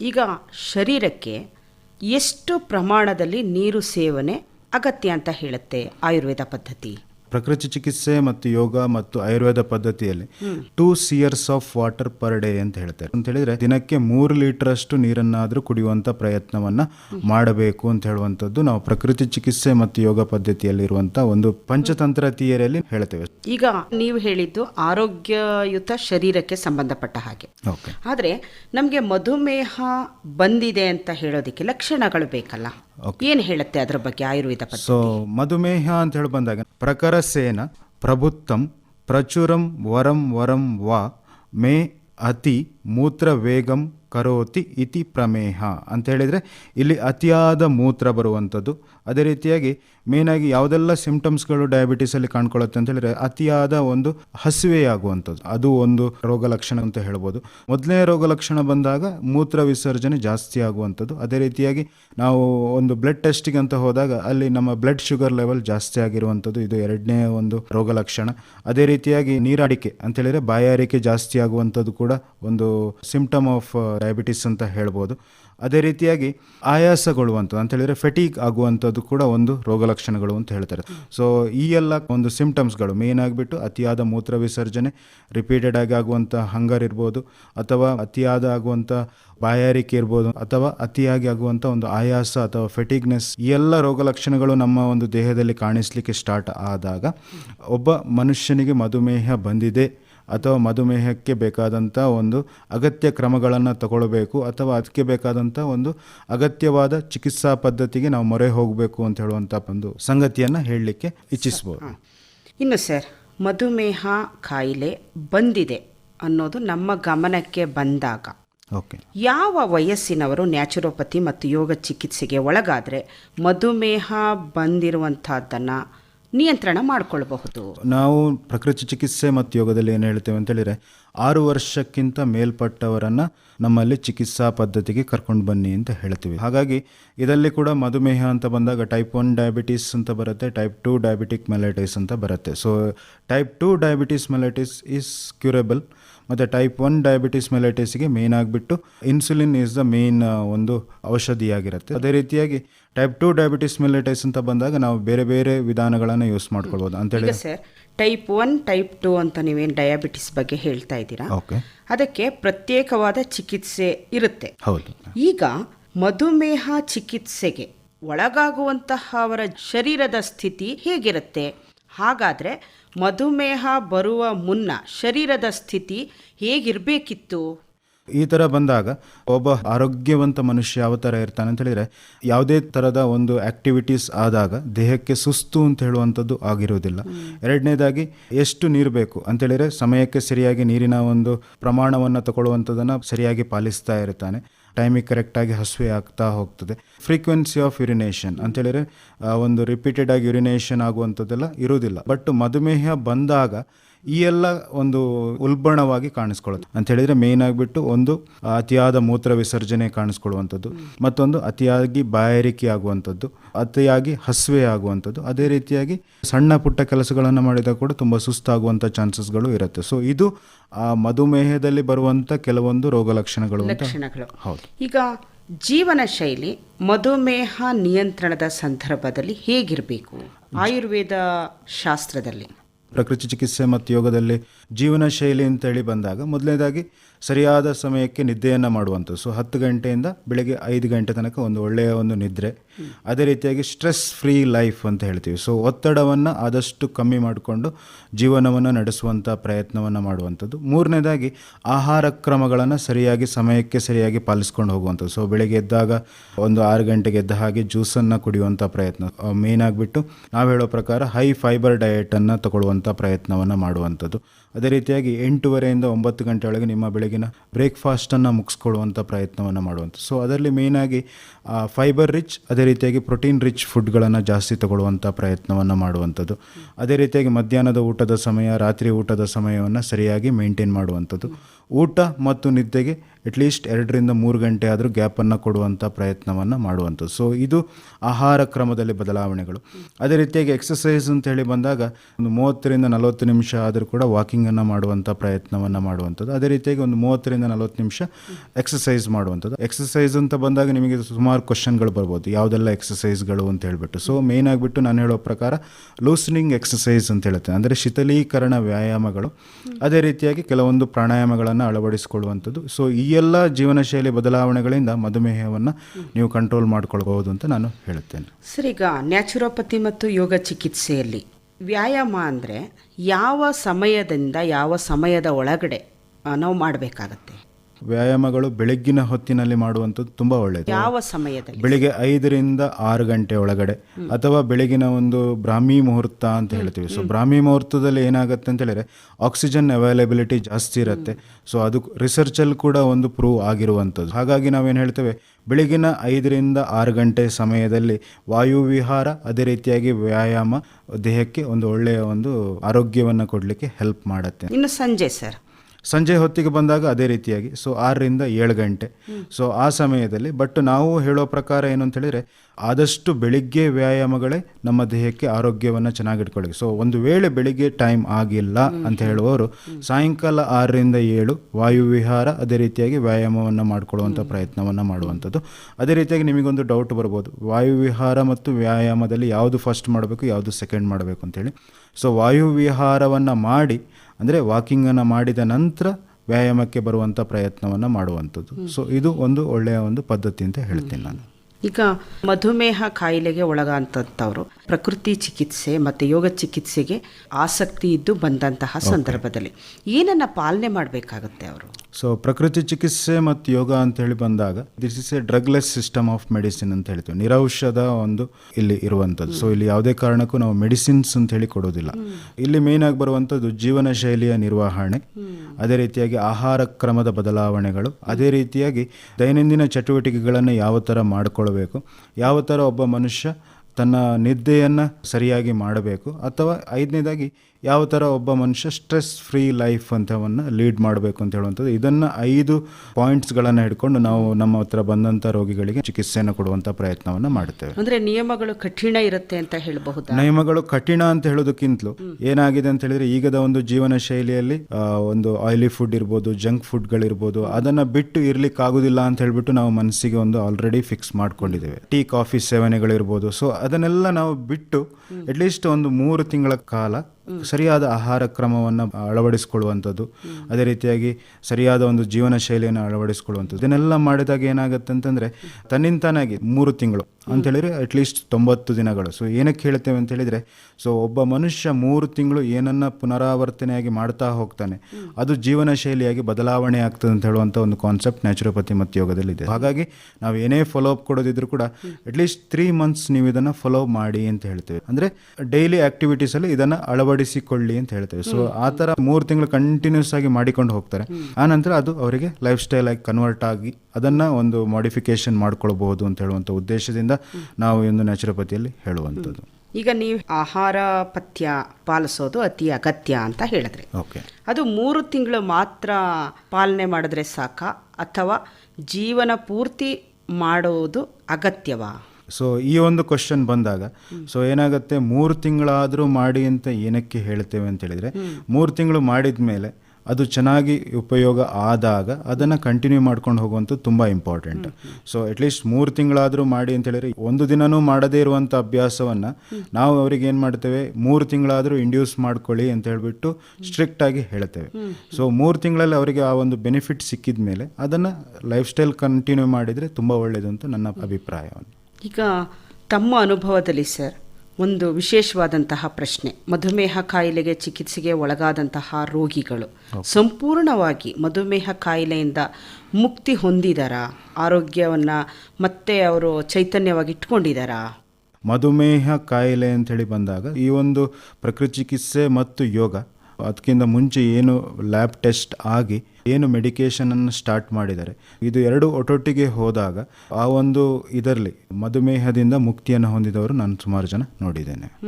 ಈಗ ಶರೀರಕ್ಕೆ ಎಷ್ಟು ಪ್ರಮಾಣದಲ್ಲಿ ನೀರು ಸೇವನೆ ಅಗತ್ಯ ಅಂತ ಹೇಳುತ್ತೆ ಆಯುರ್ವೇದ ಪದ್ಧತಿ? ಪ್ರಕೃತಿ ಚಿಕಿತ್ಸೆ ಮತ್ತು ಯೋಗ ಮತ್ತು ಆಯುರ್ವೇದ ಪದ್ಧತಿಯಲ್ಲಿ two seers of water per day ಅಂತ ಹೇಳ್ತಾರೆ. ಅಂತ ಹೇಳಿದ್ರೆ ದಿನಕ್ಕೆ ಮೂರು ಲೀಟರ್ ಅಷ್ಟು ನೀರನ್ನಾದರೂ ಕುಡಿಯುವಂತ ಪ್ರಯತ್ನವನ್ನ ಮಾಡಬೇಕು ಅಂತ ಹೇಳುವಂಥದ್ದು ನಾವು ಪ್ರಕೃತಿ ಚಿಕಿತ್ಸೆ ಮತ್ತು ಯೋಗ ಪದ್ಧತಿಯಲ್ಲಿ ಇರುವಂತ ಒಂದು ಪಂಚತಂತ್ರ ಥಿಯರಿಯಲ್ಲಿ ಹೇಳ್ತೇವೆ. ಈಗ ನೀವು ಹೇಳಿದ್ದು ಆರೋಗ್ಯಯುತ ಶರೀರಕ್ಕೆ ಸಂಬಂಧಪಟ್ಟ ಹಾಗೆ. ಆದ್ರೆ ನಮಗೆ ಮಧುಮೇಹ ಬಂದಿದೆ ಅಂತ ಹೇಳೋದಕ್ಕೆ ಲಕ್ಷಣಗಳು ಬೇಕಲ್ಲ. ಏನು ಹೇಳುತ್ತೆ ಅದರ ಬಗ್ಗೆ ಆಯುರ್ವೇದ ಸೊ ಮಧುಮೇಹ ಅಂತ ಹೇಳಿ ಬಂದಾಗ ಪ್ರಕರ ಸೇನ ಪ್ರಭುತ್ವಂ ಪ್ರಚುರಂ ವರಂ ವರಂ ವಾ ಮೇ ಅತಿ ಮೂತ್ರ ವೇಗಂ ಕರೋತಿ ಇತಿ ಪ್ರಮೇಹ ಅಂತ ಹೇಳಿದರೆ ಇಲ್ಲಿ ಅತಿಯಾದ ಮೂತ್ರ ಬರುವಂಥದ್ದು. ಅದೇ ರೀತಿಯಾಗಿ ಮೇಯ್ನಾಗಿ ಯಾವುದೆಲ್ಲ ಸಿಂಪ್ಟಮ್ಸ್ಗಳು ಡಯಾಬಿಟೀಸಲ್ಲಿ ಕಾಣ್ಕೊಳ್ಳುತ್ತೆ ಅಂತ ಹೇಳಿದರೆ ಅತಿಯಾದ ಒಂದು ಹಸಿವೆಯಾಗುವಂಥದ್ದು. ಅದು ಒಂದು ರೋಗ ಲಕ್ಷಣ ಅಂತ ಹೇಳ್ಬೋದು. ಮೊದಲನೇ ರೋಗ ಲಕ್ಷಣ ಬಂದಾಗ ಮೂತ್ರ ವಿಸರ್ಜನೆ ಜಾಸ್ತಿ ಆಗುವಂಥದ್ದು. ಅದೇ ರೀತಿಯಾಗಿ ನಾವು ಒಂದು ಬ್ಲಡ್ ಟೆಸ್ಟಿಗೆ ಅಂತ ಹೋದಾಗ ಅಲ್ಲಿ ನಮ್ಮ ಬ್ಲಡ್ ಶುಗರ್ ಲೆವೆಲ್ ಜಾಸ್ತಿ ಆಗಿರುವಂಥದ್ದು. ಇದು ಎರಡನೇ ಒಂದು ರೋಗ ಲಕ್ಷಣ. ಅದೇ ರೀತಿಯಾಗಿ ನೀರಾಡಿಕೆ ಅಂತ ಹೇಳಿದರೆ ಬಾಯಾರಿಕೆ ಜಾಸ್ತಿ ಆಗುವಂಥದ್ದು ಕೂಡ ಒಂದು ಸಿಂಪ್ಟಮ್ ಆಫ್ ಡಯಾಬಿಟಿಸ್ ಅಂತ ಹೇಳ್ಬೋದು. ಅದೇ ರೀತಿಯಾಗಿ ಆಯಾಸಗೊಳ್ಳುವಂಥದ್ದು, ಅಂತ ಹೇಳಿದ್ರೆ ಫೆಟೀಗ್ ಆಗುವಂಥದ್ದು ಕೂಡ ಒಂದು ರೋಗ ಲಕ್ಷಣಗಳು ಅಂತ ಹೇಳ್ತಾರೆ. ಸೊ ಈ ಎಲ್ಲ ಒಂದು ಸಿಂಪ್ಟಮ್ಸ್ಗಳು ಮೇನ್ ಆಗಿಬಿಟ್ಟು ಅತಿಯಾದ ಮೂತ್ರ ವಿಸರ್ಜನೆ ರಿಪೀಟೆಡ್ ಆಗಿ ಆಗುವಂಥ ಹಂಗರ್ ಇರ್ಬೋದು, ಅಥವಾ ಅತಿಯಾದ ಆಗುವಂಥ ಬಾಯಾರಿಕೆ ಇರ್ಬೋದು, ಅಥವಾ ಅತಿಯಾಗಿ ಆಗುವಂಥ ಒಂದು ಆಯಾಸ ಅಥವಾ ಫೆಟಿಗ್ನೆಸ್ ಈ ಎಲ್ಲ ರೋಗ ಲಕ್ಷಣಗಳು ನಮ್ಮ ಒಂದು ದೇಹದಲ್ಲಿ ಕಾಣಿಸ್ಲಿಕ್ಕೆ ಸ್ಟಾರ್ಟ್ ಆದಾಗ, ಒಬ್ಬ ಮನುಷ್ಯನಿಗೆ ಮಧುಮೇಹ ಬಂದಿದೆ. ಅಥವಾ ಮಧುಮೇಹಕ್ಕೆ ಬೇಕಾದಂಥ ಒಂದು ಅಗತ್ಯ ಕ್ರಮಗಳನ್ನು ತಗೊಳ್ಬೇಕು ಅಥವಾ ಅದಕ್ಕೆ ಬೇಕಾದಂಥ ಒಂದು ಅಗತ್ಯವಾದ ಚಿಕಿತ್ಸಾ ಪದ್ಧತಿಗೆ ನಾವು ಮೊರೆ ಹೋಗಬೇಕು ಅಂತ ಹೇಳುವಂಥ ಒಂದು ಸಂಗತಿಯನ್ನು ಹೇಳಲಿಕ್ಕೆ ಇಚ್ಛಿಸ್ಬೋದು. ಇನ್ನು ಸರ್ ಮಧುಮೇಹ ಕಾಯಿಲೆ ಬಂದಿದೆ ಅನ್ನೋದು ನಮ್ಮ ಗಮನಕ್ಕೆ ಬಂದಾಗ ಓಕೆ. ಯಾವ ವಯಸ್ಸಿನವರು ನ್ಯಾಚುರೋಪತಿ ಮತ್ತು ಯೋಗ ಚಿಕಿತ್ಸೆಗೆ ಒಳಗಾದರೆ ಮಧುಮೇಹ ಬಂದಿರುವಂಥದ್ದನ್ನು ನಿಯಂತ್ರಣ ಮಾಡಿಕೊಳ್ಳಬಹುದು ನಾವು ಪ್ರಕೃತಿ ಚಿಕಿತ್ಸೆ ಮತ್ತು ಯೋಗದಲ್ಲಿ ಏನು ಹೇಳ್ತೇವೆ ಅಂತ ಹೇಳಿದರೆ, ಆರು ವರ್ಷಕ್ಕಿಂತ ಮೇಲ್ಪಟ್ಟವರನ್ನು ನಮ್ಮಲ್ಲಿ ಚಿಕಿತ್ಸಾ ಪದ್ಧತಿಗೆ ಕರ್ಕೊಂಡು ಬನ್ನಿ ಅಂತ ಹೇಳ್ತೀವಿ. ಹಾಗಾಗಿ ಇದರಲ್ಲಿ ಕೂಡ ಮಧುಮೇಹ ಅಂತ ಬಂದಾಗ ಟೈಪ್ ಒನ್ ಡಯಾಬಿಟೀಸ್ ಅಂತ ಬರುತ್ತೆ ಟೈಪ್ ಟು ಡಯಾಬಿಟಿಕ್ ಮೆಲೈಟಿಸ್ ಅಂತ ಬರುತ್ತೆ. So type two diabetes mellitus is curable ಮತ್ತು ಟೈಪ್ ಒನ್ ಡಯಾಬಿಟಿಸ್ ಮೆಲೈಟಿಸ್ಗೆ ಮೇನ್ ಆಗಿಬಿಟ್ಟು ಇನ್ಸುಲಿನ್ ಈಸ್ ದ ಮೇನ್ ಒಂದು ಔಷಧಿಯಾಗಿರುತ್ತೆ. ಅದೇ ರೀತಿಯಾಗಿ ಟೈಪ್ ಟು ಡಯಾಬಿಟಿಸ್ ಮೆಲೈಟಿಸ್ ಅಂತ ಬಂದಾಗ ನಾವು ಬೇರೆ ಬೇರೆ ವಿಧಾನಗಳನ್ನು ಯೂಸ್ ಮಾಡ್ಕೊಳ್ಬೋದು ಅಂತೇಳಿ sir type one type two ಅಂತ ನೀವೇನು ಡಯಾಬಿಟಿಸ್ ಬಗ್ಗೆ ಹೇಳ್ತಾ ಇದ್ದೀರಾ? ಓಕೆ. ಅದಕ್ಕೆ ಪ್ರತ್ಯೇಕವಾದ ಚಿಕಿತ್ಸೆ ಇರುತ್ತೆ. ಹೌದು. ಈಗ ಮಧುಮೇಹ ಚಿಕಿತ್ಸೆಗೆ ಒಳಗಾಗುವಂತಹ ಅವರ ಶರೀರದ ಸ್ಥಿತಿ ಹೇಗಿರುತ್ತೆ? ಹಾಗಾದರೆ ಮಧುಮೇಹ ಬರುವ ಮುನ್ನ ಶರೀರದ ಸ್ಥಿತಿ ಹೇಗಿರಬೇಕಿತ್ತು? ಈ ಥರ ಬಂದಾಗ ಒಬ್ಬ ಆರೋಗ್ಯವಂತ ಮನುಷ್ಯ ಯಾವ ಥರ ಇರ್ತಾನೆ ಅಂತ ಹೇಳಿದರೆ ಯಾವುದೇ ಥರದ ಒಂದು ಆ್ಯಕ್ಟಿವಿಟೀಸ್ ಆದಾಗ ದೇಹಕ್ಕೆ ಸುಸ್ತು ಅಂತ ಹೇಳುವಂಥದ್ದು ಆಗಿರೋದಿಲ್ಲ. ಎರಡನೇದಾಗಿ ಎಷ್ಟು ನೀರು ಬೇಕು ಅಂತೇಳಿದರೆ ಸಮಯಕ್ಕೆ ಸರಿಯಾಗಿ ನೀರಿನ ಒಂದು ಪ್ರಮಾಣವನ್ನು ತಗೊಳ್ಳುವಂಥದ್ದನ್ನು ಸರಿಯಾಗಿ ಪಾಲಿಸ್ತಾ ಇರ್ತಾನೆ. ಟೈಮಿಗೆ ಕರೆಕ್ಟಾಗಿ ಹಸುವೆ ಆಗ್ತಾ ಹೋಗ್ತದೆ. ಫ್ರೀಕ್ವೆನ್ಸಿ ಆಫ್ ಯುರಿನೇಷನ್ ಅಂತೇಳಿದರೆ ಒಂದು ರಿಪೀಟೆಡ್ ಆಗಿ ಯುರಿನೇಷನ್ ಆಗುವಂಥದ್ದೆಲ್ಲ ಇರುವುದಿಲ್ಲ. ಬಟ್ ಮಧುಮೇಹ ಬಂದಾಗ ಈ ಎಲ್ಲ ಒಂದು ಉಲ್ಬಣವಾಗಿ ಕಾಣಿಸ್ಕೊಳ್ಳುತ್ತೆ. ಅಂತ ಹೇಳಿದ್ರೆ ಮೇನ್ ಆಗಿಬಿಟ್ಟು ಒಂದು ಅತಿಯಾದ ಮೂತ್ರ ವಿಸರ್ಜನೆ ಕಾಣಿಸ್ಕೊಳ್ಳುವಂಥದ್ದು ಮತ್ತೊಂದು ಅತಿಯಾಗಿ ಬಾಯಾರಿಕೆ ಆಗುವಂಥದ್ದು ಅತಿಯಾಗಿ ಹಸುವೆ ಆಗುವಂಥದ್ದು. ಅದೇ ರೀತಿಯಾಗಿ ಸಣ್ಣ ಪುಟ್ಟ ಕೆಲಸಗಳನ್ನು ಮಾಡಿದಾಗ ಕೂಡ ತುಂಬ ಸುಸ್ತಾಗುವಂಥ ಚಾನ್ಸಸ್ಗಳು ಇರುತ್ತೆ. ಸೊ ಇದು ಆ ಮಧುಮೇಹದಲ್ಲಿ ಬರುವಂಥ ಕೆಲವೊಂದು ರೋಗ ಲಕ್ಷಣಗಳು. ಹೌದು. ಈಗ ಜೀವನ ಶೈಲಿ ಮಧುಮೇಹ ನಿಯಂತ್ರಣದ ಸಂದರ್ಭದಲ್ಲಿ ಹೇಗಿರಬೇಕು? ಆಯುರ್ವೇದ ಶಾಸ್ತ್ರದಲ್ಲಿ. ಪ್ರಕೃತಿ ಚಿಕಿತ್ಸೆ ಮತ್ತು ಯೋಗದಲ್ಲಿ ಜೀವನ ಶೈಲಿ ಅಂತೇಳಿ ಬಂದಾಗ ಮೊದಲನೇದಾಗಿ ಸರಿಯಾದ ಸಮಯಕ್ಕೆ ನಿದ್ದೆಯನ್ನು ಮಾಡುವಂಥದ್ದು. ಸೊ ಹತ್ತು ಗಂಟೆಯಿಂದ ಬೆಳಗ್ಗೆ ಐದು ಗಂಟೆ ತನಕ ಒಂದು ಒಳ್ಳೆಯ ಒಂದು ನಿದ್ರೆ. ಅದೇ ರೀತಿಯಾಗಿ ಸ್ಟ್ರೆಸ್ ಫ್ರೀ ಲೈಫ್ ಅಂತ ಹೇಳ್ತೀವಿ. ಸೊ ಒತ್ತಡವನ್ನು ಆದಷ್ಟು ಕಮ್ಮಿ ಮಾಡಿಕೊಂಡು ಜೀವನವನ್ನು ನಡೆಸುವಂಥ ಪ್ರಯತ್ನವನ್ನು ಮಾಡುವಂಥದ್ದು. ಮೂರನೇದಾಗಿ ಆಹಾರ ಕ್ರಮಗಳನ್ನು ಸರಿಯಾಗಿ ಸಮಯಕ್ಕೆ ಸರಿಯಾಗಿ ಪಾಲಿಸ್ಕೊಂಡು ಹೋಗುವಂಥದ್ದು. ಸೊ ಬೆಳಗ್ಗೆ ಎದ್ದಾಗ ಒಂದು ಆರು ಗಂಟೆಗೆ ಎದ್ದ ಹಾಗೆ ಜ್ಯೂಸನ್ನು ಕುಡಿಯುವಂಥ ಪ್ರಯತ್ನ. ಮೇನ್ ಆಗಿಬಿಟ್ಟು ನಾವು ಹೇಳೋ ಪ್ರಕಾರ ಹೈ ಫೈಬರ್ ಡಯೆಟನ್ನು ತಗೊಳ್ಳುವಂಥ ಪ್ರಯತ್ನವನ್ನು ಮಾಡುವಂಥದ್ದು. ಅದೇ ರೀತಿಯಾಗಿ ಎಂಟೂವರೆಯಿಂದ ಒಂಬತ್ತು ಗಂಟೆ ಒಳಗೆ ನಿಮ್ಮ ಬೆಳಗಿನ ಬ್ರೇಕ್ಫಾಸ್ಟನ್ನು ಮುಗಿಸ್ಕೊಳ್ಳುವಂಥ ಪ್ರಯತ್ನವನ್ನು ಮಾಡುವಂಥದ್ದು. ಸೊ ಅದರಲ್ಲಿ ಮೇನಾಗಿ ಫೈಬರ್ ರಿಚ್ ಅದೇ ರೀತಿಯಾಗಿ ಪ್ರೋಟೀನ್ ರಿಚ್ ಫುಡ್ಗಳನ್ನು ಜಾಸ್ತಿ ತಗೊಳ್ಳುವಂಥ ಪ್ರಯತ್ನವನ್ನು ಮಾಡುವಂಥದ್ದು. ಅದೇ ರೀತಿಯಾಗಿ ಮಧ್ಯಾಹ್ನದ ಊಟದ ಸಮಯ, ರಾತ್ರಿ ಊಟದ ಸಮಯವನ್ನು ಸರಿಯಾಗಿ ಮೇಂಟೈನ್ ಮಾಡುವಂಥದ್ದು. ಊಟ ಮತ್ತು ನಿದ್ದೆಗೆ ಅಟ್ಲೀಸ್ಟ್ ಎರಡರಿಂದ ಮೂರು ಗಂಟೆ ಆದರೂ ಗ್ಯಾಪನ್ನು ಕೊಡುವಂಥ ಪ್ರಯತ್ನವನ್ನು ಮಾಡುವಂಥದ್ದು. ಸೊ ಇದು ಆಹಾರ ಕ್ರಮದಲ್ಲಿ ಬದಲಾವಣೆಗಳು. ಅದೇ ರೀತಿಯಾಗಿ ಎಕ್ಸಸೈಸ್ ಅಂತ ಹೇಳಿ ಬಂದಾಗ ಒಂದು ಮೂವತ್ತರಿಂದ ನಲವತ್ತು ನಿಮಿಷ ಆದರೂ ಕೂಡ ವಾಕಿಂಗನ್ನು ಮಾಡುವಂಥ ಪ್ರಯತ್ನವನ್ನು ಮಾಡುವಂಥದ್ದು. ಅದೇ ರೀತಿಯಾಗಿ ಒಂದು ಮೂವತ್ತರಿಂದ ನಲವತ್ತು ನಿಮಿಷ ಎಕ್ಸಸೈಸ್ ಮಾಡುವಂಥದ್ದು. ಎಕ್ಸಸೈಸ್ ಅಂತ ಬಂದಾಗ ನಿಮಗೆ ಸುಮಾರು ಕ್ವಶನ್ಗಳು ಬರ್ಬೋದು. ಯಾವುದೆಲ್ಲ ಎಕ್ಸಸೈಸ್ಗಳು ಅಂತ ಹೇಳಿಬಿಟ್ಟು. ಸೊ ಮೇನ್ ಆಗಿಬಿಟ್ಟು ನಾನು ಹೇಳೋ ಪ್ರಕಾರ ಲೂಸ್ನಿಂಗ್ ಎಕ್ಸಸೈಸ್ ಅಂತ ಹೇಳುತ್ತೆ. ಅಂದರೆ ಶೀತಲೀಕರಣ ವ್ಯಾಯಾಮಗಳು. ಅದೇ ರೀತಿಯಾಗಿ ಕೆಲವೊಂದು ಪ್ರಾಣಾಯಾಮಗಳನ್ನು ಅಳವಡಿಸಿಕೊಳ್ಳುವಂಥದ್ದು. ಸೊ ಈ ಎಲ್ಲ ಜೀವನ ಶೈಲಿ ಬದಲಾವಣೆಗಳಿಂದ ಮಧುಮೇಹವನ್ನು ನೀವು ಕಂಟ್ರೋಲ್ ಮಾಡ್ಕೊಳ್ಬಹುದು ಅಂತ ನಾನು ಹೇಳುತ್ತೇನೆ. ಸರ್, ಈಗ ನ್ಯಾಚುರೋಪತಿ ಮತ್ತು ಯೋಗ ಚಿಕಿತ್ಸೆಯಲ್ಲಿ ವ್ಯಾಯಾಮ ಅಂದರೆ ಯಾವ ಸಮಯದಿಂದ ಯಾವ ಸಮಯದ ಒಳಗಡೆ ನಾವು ಮಾಡಬೇಕಾಗತ್ತೆ? ವ್ಯಾಯಾಮಗಳು ಬೆಳಗ್ಗಿನ ಹೊತ್ತಿನಲ್ಲಿ ಮಾಡುವಂಥದ್ದು ತುಂಬ ಒಳ್ಳೆಯದು. ಯಾವ ಸಮಯದಲ್ಲಿ? ಬೆಳಿಗ್ಗೆ ಐದರಿಂದ ಆರು ಗಂಟೆ ಒಳಗಡೆ ಅಥವಾ ಬೆಳಗಿನ ಒಂದು ಬ್ರಾಹ್ಮಿ ಮುಹೂರ್ತ ಅಂತ ಹೇಳ್ತೀವಿ. ಸೊ ಬ್ರಾಹ್ಮಿ ಮುಹೂರ್ತದಲ್ಲಿ ಏನಾಗುತ್ತೆ ಅಂತ ಹೇಳಿದ್ರೆ ಆಕ್ಸಿಜನ್ ಅವೈಲಬಿಲಿಟಿ ಜಾಸ್ತಿ ಇರುತ್ತೆ. ಸೊ ಅದು ರಿಸರ್ಚಲ್ಲಿ ಕೂಡ ಒಂದು ಪ್ರೂವ್ ಆಗಿರುವಂಥದ್ದು. ಹಾಗಾಗಿ ನಾವೇನು ಹೇಳ್ತೇವೆ? ಬೆಳಗಿನ ಐದರಿಂದ ಆರು ಗಂಟೆ ಸಮಯದಲ್ಲಿ ವಾಯು ವಿಹಾರ ಅದೇ ರೀತಿಯಾಗಿ ವ್ಯಾಯಾಮ ದೇಹಕ್ಕೆ ಒಂದು ಒಳ್ಳೆಯ ಒಂದು ಆರೋಗ್ಯವನ್ನು ಕೊಡಲಿಕ್ಕೆ ಹೆಲ್ಪ್ ಮಾಡುತ್ತೆ. ಇನ್ನು ಸಂಜೆ ಸರ್ ಸಂಜೆ ಹೊತ್ತಿಗೆ ಬಂದಾಗ ಅದೇ ರೀತಿಯಾಗಿ. ಸೊ ಆರರಿಂದ ಏಳು ಗಂಟೆ. ಸೊ ಆ ಸಮಯದಲ್ಲಿ ಬಟ್ ನಾವು ಹೇಳೋ ಪ್ರಕಾರ ಏನು ಅಂತ ಹೇಳಿದ್ರೆ, ಆದಷ್ಟು ಬೆಳಿಗ್ಗೆ ವ್ಯಾಯಾಮಗಳೇ ನಮ್ಮ ದೇಹಕ್ಕೆ ಆರೋಗ್ಯವನ್ನು ಚೆನ್ನಾಗಿಟ್ಕೊಳ್ಳಿ ಸೊ ಒಂದು ವೇಳೆ ಬೆಳಿಗ್ಗೆ ಟೈಮ್ ಆಗಿಲ್ಲ ಅಂತ ಹೇಳುವವರು, ಸಾಯಂಕಾಲ ಆರರಿಂದ ಏಳು ವಾಯುವಿಹಾರ ಅದೇ ರೀತಿಯಾಗಿ ವ್ಯಾಯಾಮವನ್ನು ಮಾಡಿಕೊಳ್ಳುವಂಥ ಪ್ರಯತ್ನವನ್ನು ಮಾಡುವಂಥದ್ದು. ಅದೇ ರೀತಿಯಾಗಿ ನಿಮಗೊಂದು ಡೌಟ್ ಬರ್ಬೋದು. ವಾಯುವಿಹಾರ ಮತ್ತು ವ್ಯಾಯಾಮದಲ್ಲಿ ಯಾವುದು ಫಸ್ಟ್ ಮಾಡಬೇಕು, ಯಾವುದು ಸೆಕೆಂಡ್ ಮಾಡಬೇಕು ಅಂತೇಳಿ ಸೊ ವಾಯುವಿಹಾರವನ್ನು ಮಾಡಿ ಅಂದರೆ ವಾಕಿಂಗನ್ನು ಮಾಡಿದ ನಂತರ ವ್ಯಾಯಾಮಕ್ಕೆ ಬರುವಂಥ ಪ್ರಯತ್ನವನ್ನು ಮಾಡುವಂಥದ್ದು. ಸೊ ಇದು ಒಂದು ಒಳ್ಳೆಯ ಒಂದು ಪದ್ಧತಿ ಅಂತ ಹೇಳ್ತೀನಿ ನಾನು. ಈಗ ಮಧುಮೇಹ ಕಾಯಿಲೆಗೆ ಒಳಗಾದಂಥವ್ರು ಪ್ರಕೃತಿ ಚಿಕಿತ್ಸೆ ಮತ್ತು ಯೋಗ ಚಿಕಿತ್ಸೆಗೆ ಆಸಕ್ತಿ ಇದ್ದು ಬಂದಂತಹ ಸಂದರ್ಭದಲ್ಲಿ ಏನನ್ನು ಪಾಲನೆ ಮಾಡಬೇಕಾಗುತ್ತೆ ಅವರು? ಸೊ ಪ್ರಕೃತಿ ಚಿಕಿತ್ಸೆ ಮತ್ತು ಯೋಗ ಅಂತ ಹೇಳಿ ಬಂದಾಗ this is a drugless system of medicine ಅಂತ ಹೇಳ್ತೀವಿ ನಿರೌಷಧ ಒಂದು ಇಲ್ಲಿ ಇರುವಂಥದ್ದು ಸೊ ಇಲ್ಲಿ ಯಾವುದೇ ಕಾರಣಕ್ಕೂ ನಾವು ಮೆಡಿಸಿನ್ಸ್ ಅಂತ ಹೇಳಿ ಕೊಡೋದಿಲ್ಲ ಇಲ್ಲಿ ಮೇನ್ ಆಗಿ ಬರುವಂಥದ್ದು ಜೀವನ ಶೈಲಿಯ ನಿರ್ವಹಣೆ ಅದೇ ರೀತಿಯಾಗಿ ಆಹಾರ ಕ್ರಮದ ಬದಲಾವಣೆಗಳು ಅದೇ ರೀತಿಯಾಗಿ ದೈನಂದಿನ ಚಟುವಟಿಕೆಗಳನ್ನು ಯಾವ ಥರ ಮಾಡಿಕೊಳ್ಬೇಕು ಯಾವ ಥರ ಒಬ್ಬ ಮನುಷ್ಯ ತನ್ನ ನಿದ್ದೆಯನ್ನು ಸರಿಯಾಗಿ ಮಾಡಬೇಕು ಅಥವಾ ಐದನೇದಾಗಿ ಯಾವ ಥರ ಒಬ್ಬ ಮನುಷ್ಯ ಸ್ಟ್ರೆಸ್ ಫ್ರೀ ಲೈಫ್ ಅಂತವನ್ನು ಲೀಡ್ ಮಾಡಬೇಕು ಅಂತ ಹೇಳುವಂಥದ್ದು. ಇದನ್ನು ಐದು ಪಾಯಿಂಟ್ಸ್ಗಳನ್ನು ಹಿಡ್ಕೊಂಡು ನಾವು ನಮ್ಮ ಹತ್ರ ಬಂದಂಥ ರೋಗಿಗಳಿಗೆ ಚಿಕಿತ್ಸೆಯನ್ನು ಕೊಡುವಂಥ ಪ್ರಯತ್ನವನ್ನು ಮಾಡುತ್ತೇವೆ ಅಂದರೆ ನಿಯಮಗಳು ಕಠಿಣ ಇರುತ್ತೆ ಅಂತ ಹೇಳಬಹುದು? ನಿಯಮಗಳು ಕಠಿಣ ಅಂತ ಹೇಳೋದಕ್ಕಿಂತಲೂ ಏನಾಗಿದೆ ಅಂತ ಹೇಳಿದ್ರೆ ಈಗದ ಒಂದು ಜೀವನ ಶೈಲಿಯಲ್ಲಿ ಒಂದು ಆಯಿಲಿ ಫುಡ್ ಇರ್ಬೋದು ಜಂಕ್ ಫುಡ್ಗಳಿರ್ಬೋದು ಅದನ್ನು ಬಿಟ್ಟು ಇರ್ಲಿಕ್ಕೆ ಆಗುದಿಲ್ಲ ಅಂತ ಹೇಳ್ಬಿಟ್ಟು ನಾವು ಮನಸ್ಸಿಗೆ ಒಂದು ಆಲ್ರೆಡಿ ಫಿಕ್ಸ್ ಮಾಡ್ಕೊಂಡಿದ್ದೇವೆ. ಟೀ ಕಾಫಿ ಸೇವನೆಗಳಿರ್ಬೋದು. ಸೊ ಅದನ್ನೆಲ್ಲ ನಾವು ಬಿಟ್ಟು ಅಟ್ಲೀಸ್ಟ್ ಒಂದು ಮೂರು ತಿಂಗಳ ಕಾಲ ಸರಿಯಾದ ಆಹಾರ ಕ್ರಮವನ್ನು ಅಳವಡಿಸಿಕೊಳ್ಳುವಂಥದ್ದು. ಅದೇ ರೀತಿಯಾಗಿ ಸರಿಯಾದ ಒಂದು ಜೀವನ ಶೈಲಿಯನ್ನು ಅಳವಡಿಸಿಕೊಳ್ಳುವಂಥದ್ದು. ಇದನ್ನೆಲ್ಲ ಮಾಡಿದಾಗ ಏನಾಗುತ್ತೆ ಅಂತಂದರೆ ತನ್ನಿಂತಾನಾಗಿ ಮೂರು ತಿಂಗಳು ಅಂತ ಹೇಳಿದ್ರೆ ಅಟ್ಲೀಸ್ಟ್ ತೊಂಬತ್ತು ದಿನಗಳು. ಸೊ ಏನಕ್ಕೆ ಹೇಳ್ತೇವೆ ಅಂತ ಹೇಳಿದರೆ ಸೊ ಒಬ್ಬ ಮನುಷ್ಯ ಮೂರು ತಿಂಗಳು ಏನನ್ನ ಪುನರಾವರ್ತನೆಯಾಗಿ ಮಾಡ್ತಾ ಹೋಗ್ತಾನೆ, ಅದು ಜೀವನ ಶೈಲಿಯಾಗಿ ಬದಲಾವಣೆ ಆಗ್ತದೆ ಅಂತ ಹೇಳುವಂಥ ಒಂದು ಕಾನ್ಸೆಪ್ಟ್ ನ್ಯಾಚುರೋಪತಿ ಮತ್ತು ಯೋಗದಲ್ಲಿ ಇದೆ. ಹಾಗಾಗಿ ನಾವು ಏನೇ ಫಾಲೋ ಅಪ್ ಕೊಡೋದಿದ್ರು ಕೂಡ ಅಟ್ಲೀಸ್ಟ್ ತ್ರೀ ಮಂತ್ಸ್ ನೀವು ಇದನ್ನು ಫಾಲೋ ಮಾಡಿ ಅಂತ ಹೇಳ್ತೇವೆ. ಅಂದರೆ ಡೈಲಿ ಆಕ್ಟಿವಿಟೀಸಲ್ಲಿ ಇದನ್ನು ಅಳವಡಿಸಿಕೊಳ್ಳಿ ಅಂತ ಹೇಳ್ತೇವೆ. ಸೊ ಆ ಥರ ಮೂರು ತಿಂಗಳು ಕಂಟಿನ್ಯೂಸ್ ಆಗಿ ಮಾಡಿಕೊಂಡು ಹೋಗ್ತಾರೆ. ಆನಂತರ ನಂತರ ಅದು ಅವರಿಗೆ ಲೈಫ್ ಸ್ಟೈಲ್ ಆಗಿ ಕನ್ವರ್ಟ್ ಆಗಿ ಅದನ್ನು ಒಂದು ಮಾಡಿಫಿಕೇಶನ್ ಮಾಡ್ಕೊಳ್ಬಹುದು ಅಂತ ಹೇಳುವಂಥ ಉದ್ದೇಶದಿಂದ ನಾವು ಒಂದು ನ್ಯಾಚುರೋಪತಿಯಲ್ಲಿ ಹೇಳುವಂಥದ್ದು. ಈಗ ನೀವು ಆಹಾರ ಪಥ್ಯ ಪಾಲಿಸೋದು ಅತಿ ಅಗತ್ಯ ಅಂತ ಹೇಳಿದ್ರೆ. ಓಕೆ. ಅದು ಮೂರು ತಿಂಗಳು ಮಾತ್ರ ಪಾಲನೆ ಮಾಡಿದ್ರೆ ಸಾಕ ಅಥವಾ ಜೀವನ ಪೂರ್ತಿ ಮಾಡೋದು ಅಗತ್ಯವಾ? ಸೊ ಈ ಒಂದು ಕ್ವಶನ್ ಬಂದಾಗ ಸೊ ಏನಾಗುತ್ತೆ? ಮೂರು ತಿಂಗಳಾದರೂ ಮಾಡಿ ಅಂತ ಏನಕ್ಕೆ ಹೇಳ್ತೇವೆ ಅಂತ ಹೇಳಿದರೆ ಮೂರು ತಿಂಗಳು ಮಾಡಿದ ಮೇಲೆ ಅದು ಚೆನ್ನಾಗಿ ಉಪಯೋಗ ಆದಾಗ ಅದನ್ನು ಕಂಟಿನ್ಯೂ ಮಾಡ್ಕೊಂಡು ಹೋಗುವಂಥದ್ದು ತುಂಬ ಇಂಪಾರ್ಟೆಂಟ್ ಸೊ ಅಟ್ಲೀಸ್ಟ್ ಮೂರು ತಿಂಗಳಾದರೂ ಮಾಡಿ ಅಂತ ಹೇಳಿದ್ರೆ ಒಂದು ದಿನವೂ ಮಾಡದೇ ಇರುವಂಥ ಅಭ್ಯಾಸವನ್ನು ನಾವು ಅವ್ರಿಗೆ ಏನು ಮಾಡ್ತೇವೆ? ಮೂರು ತಿಂಗಳಾದರೂ ಇಂಡ್ಯೂಸ್ ಮಾಡ್ಕೊಳ್ಳಿ ಅಂತ ಹೇಳಿಬಿಟ್ಟು ಸ್ಟ್ರಿಕ್ಟ್ ಆಗಿ ಹೇಳ್ತೇವೆ. ಸೊ ಮೂರು ತಿಂಗಳಲ್ಲಿ ಅವರಿಗೆ ಆ ಒಂದು ಬೆನಿಫಿಟ್ ಸಿಕ್ಕಿದ ಮೇಲೆ ಅದನ್ನು ಲೈಫ್ ಸ್ಟೈಲ್ ಕಂಟಿನ್ಯೂ ಮಾಡಿದರೆ ತುಂಬ ಒಳ್ಳೆಯದು ಅಂತ ನನ್ನ ಅಭಿಪ್ರಾಯ ಈಗ ತಮ್ಮ ಅನುಭವದಲ್ಲಿ ಸರ್ ಒಂದು ವಿಶೇಷವಾದಂತಹ ಪ್ರಶ್ನೆ. ಮಧುಮೇಹ ಕಾಯಿಲೆಗೆ ಚಿಕಿತ್ಸೆಗೆ ಒಳಗಾದಂತಹ ರೋಗಿಗಳು ಸಂಪೂರ್ಣವಾಗಿ ಮಧುಮೇಹ ಕಾಯಿಲೆಯಿಂದ ಮುಕ್ತಿ ಹೊಂದಿದಾರಾ? ಆರೋಗ್ಯವನ್ನು ಮತ್ತೆ ಅವರು ಚೈತನ್ಯವಾಗಿ ಇಟ್ಕೊಂಡಿದ್ದಾರಾ ಮಧುಮೇಹ ಕಾಯಿಲೆ ಅಂತೇಳಿ ಬಂದಾಗ ಈ ಒಂದು ಪ್ರಕೃತಿ ಚಿಕಿತ್ಸೆ ಮತ್ತು ಯೋಗ ಅದಕ್ಕಿಂತ ಮುಂಚೆ ಏನು ಲ್ಯಾಬ್ ಟೆಸ್ಟ್ ಆಗಿ ಏನು ಮೆಡಿಕೇಷನನ್ನು ಸ್ಟಾರ್ಟ್ ಮಾಡಿದ್ದಾರೆ. ಇದು ಎರಡು ಒಟ್ಟೊಟ್ಟಿಗೆ ಹೋದಾಗ ಆ ಒಂದು ಇದರಲ್ಲಿ ಮಧುಮೇಹದಿಂದ ಮುಕ್ತಿಯನ್ನು ಹೊಂದಿದವರು ನಾನು ಸುಮಾರು ಜನ ನೋಡಿದ್ದೇನೆ.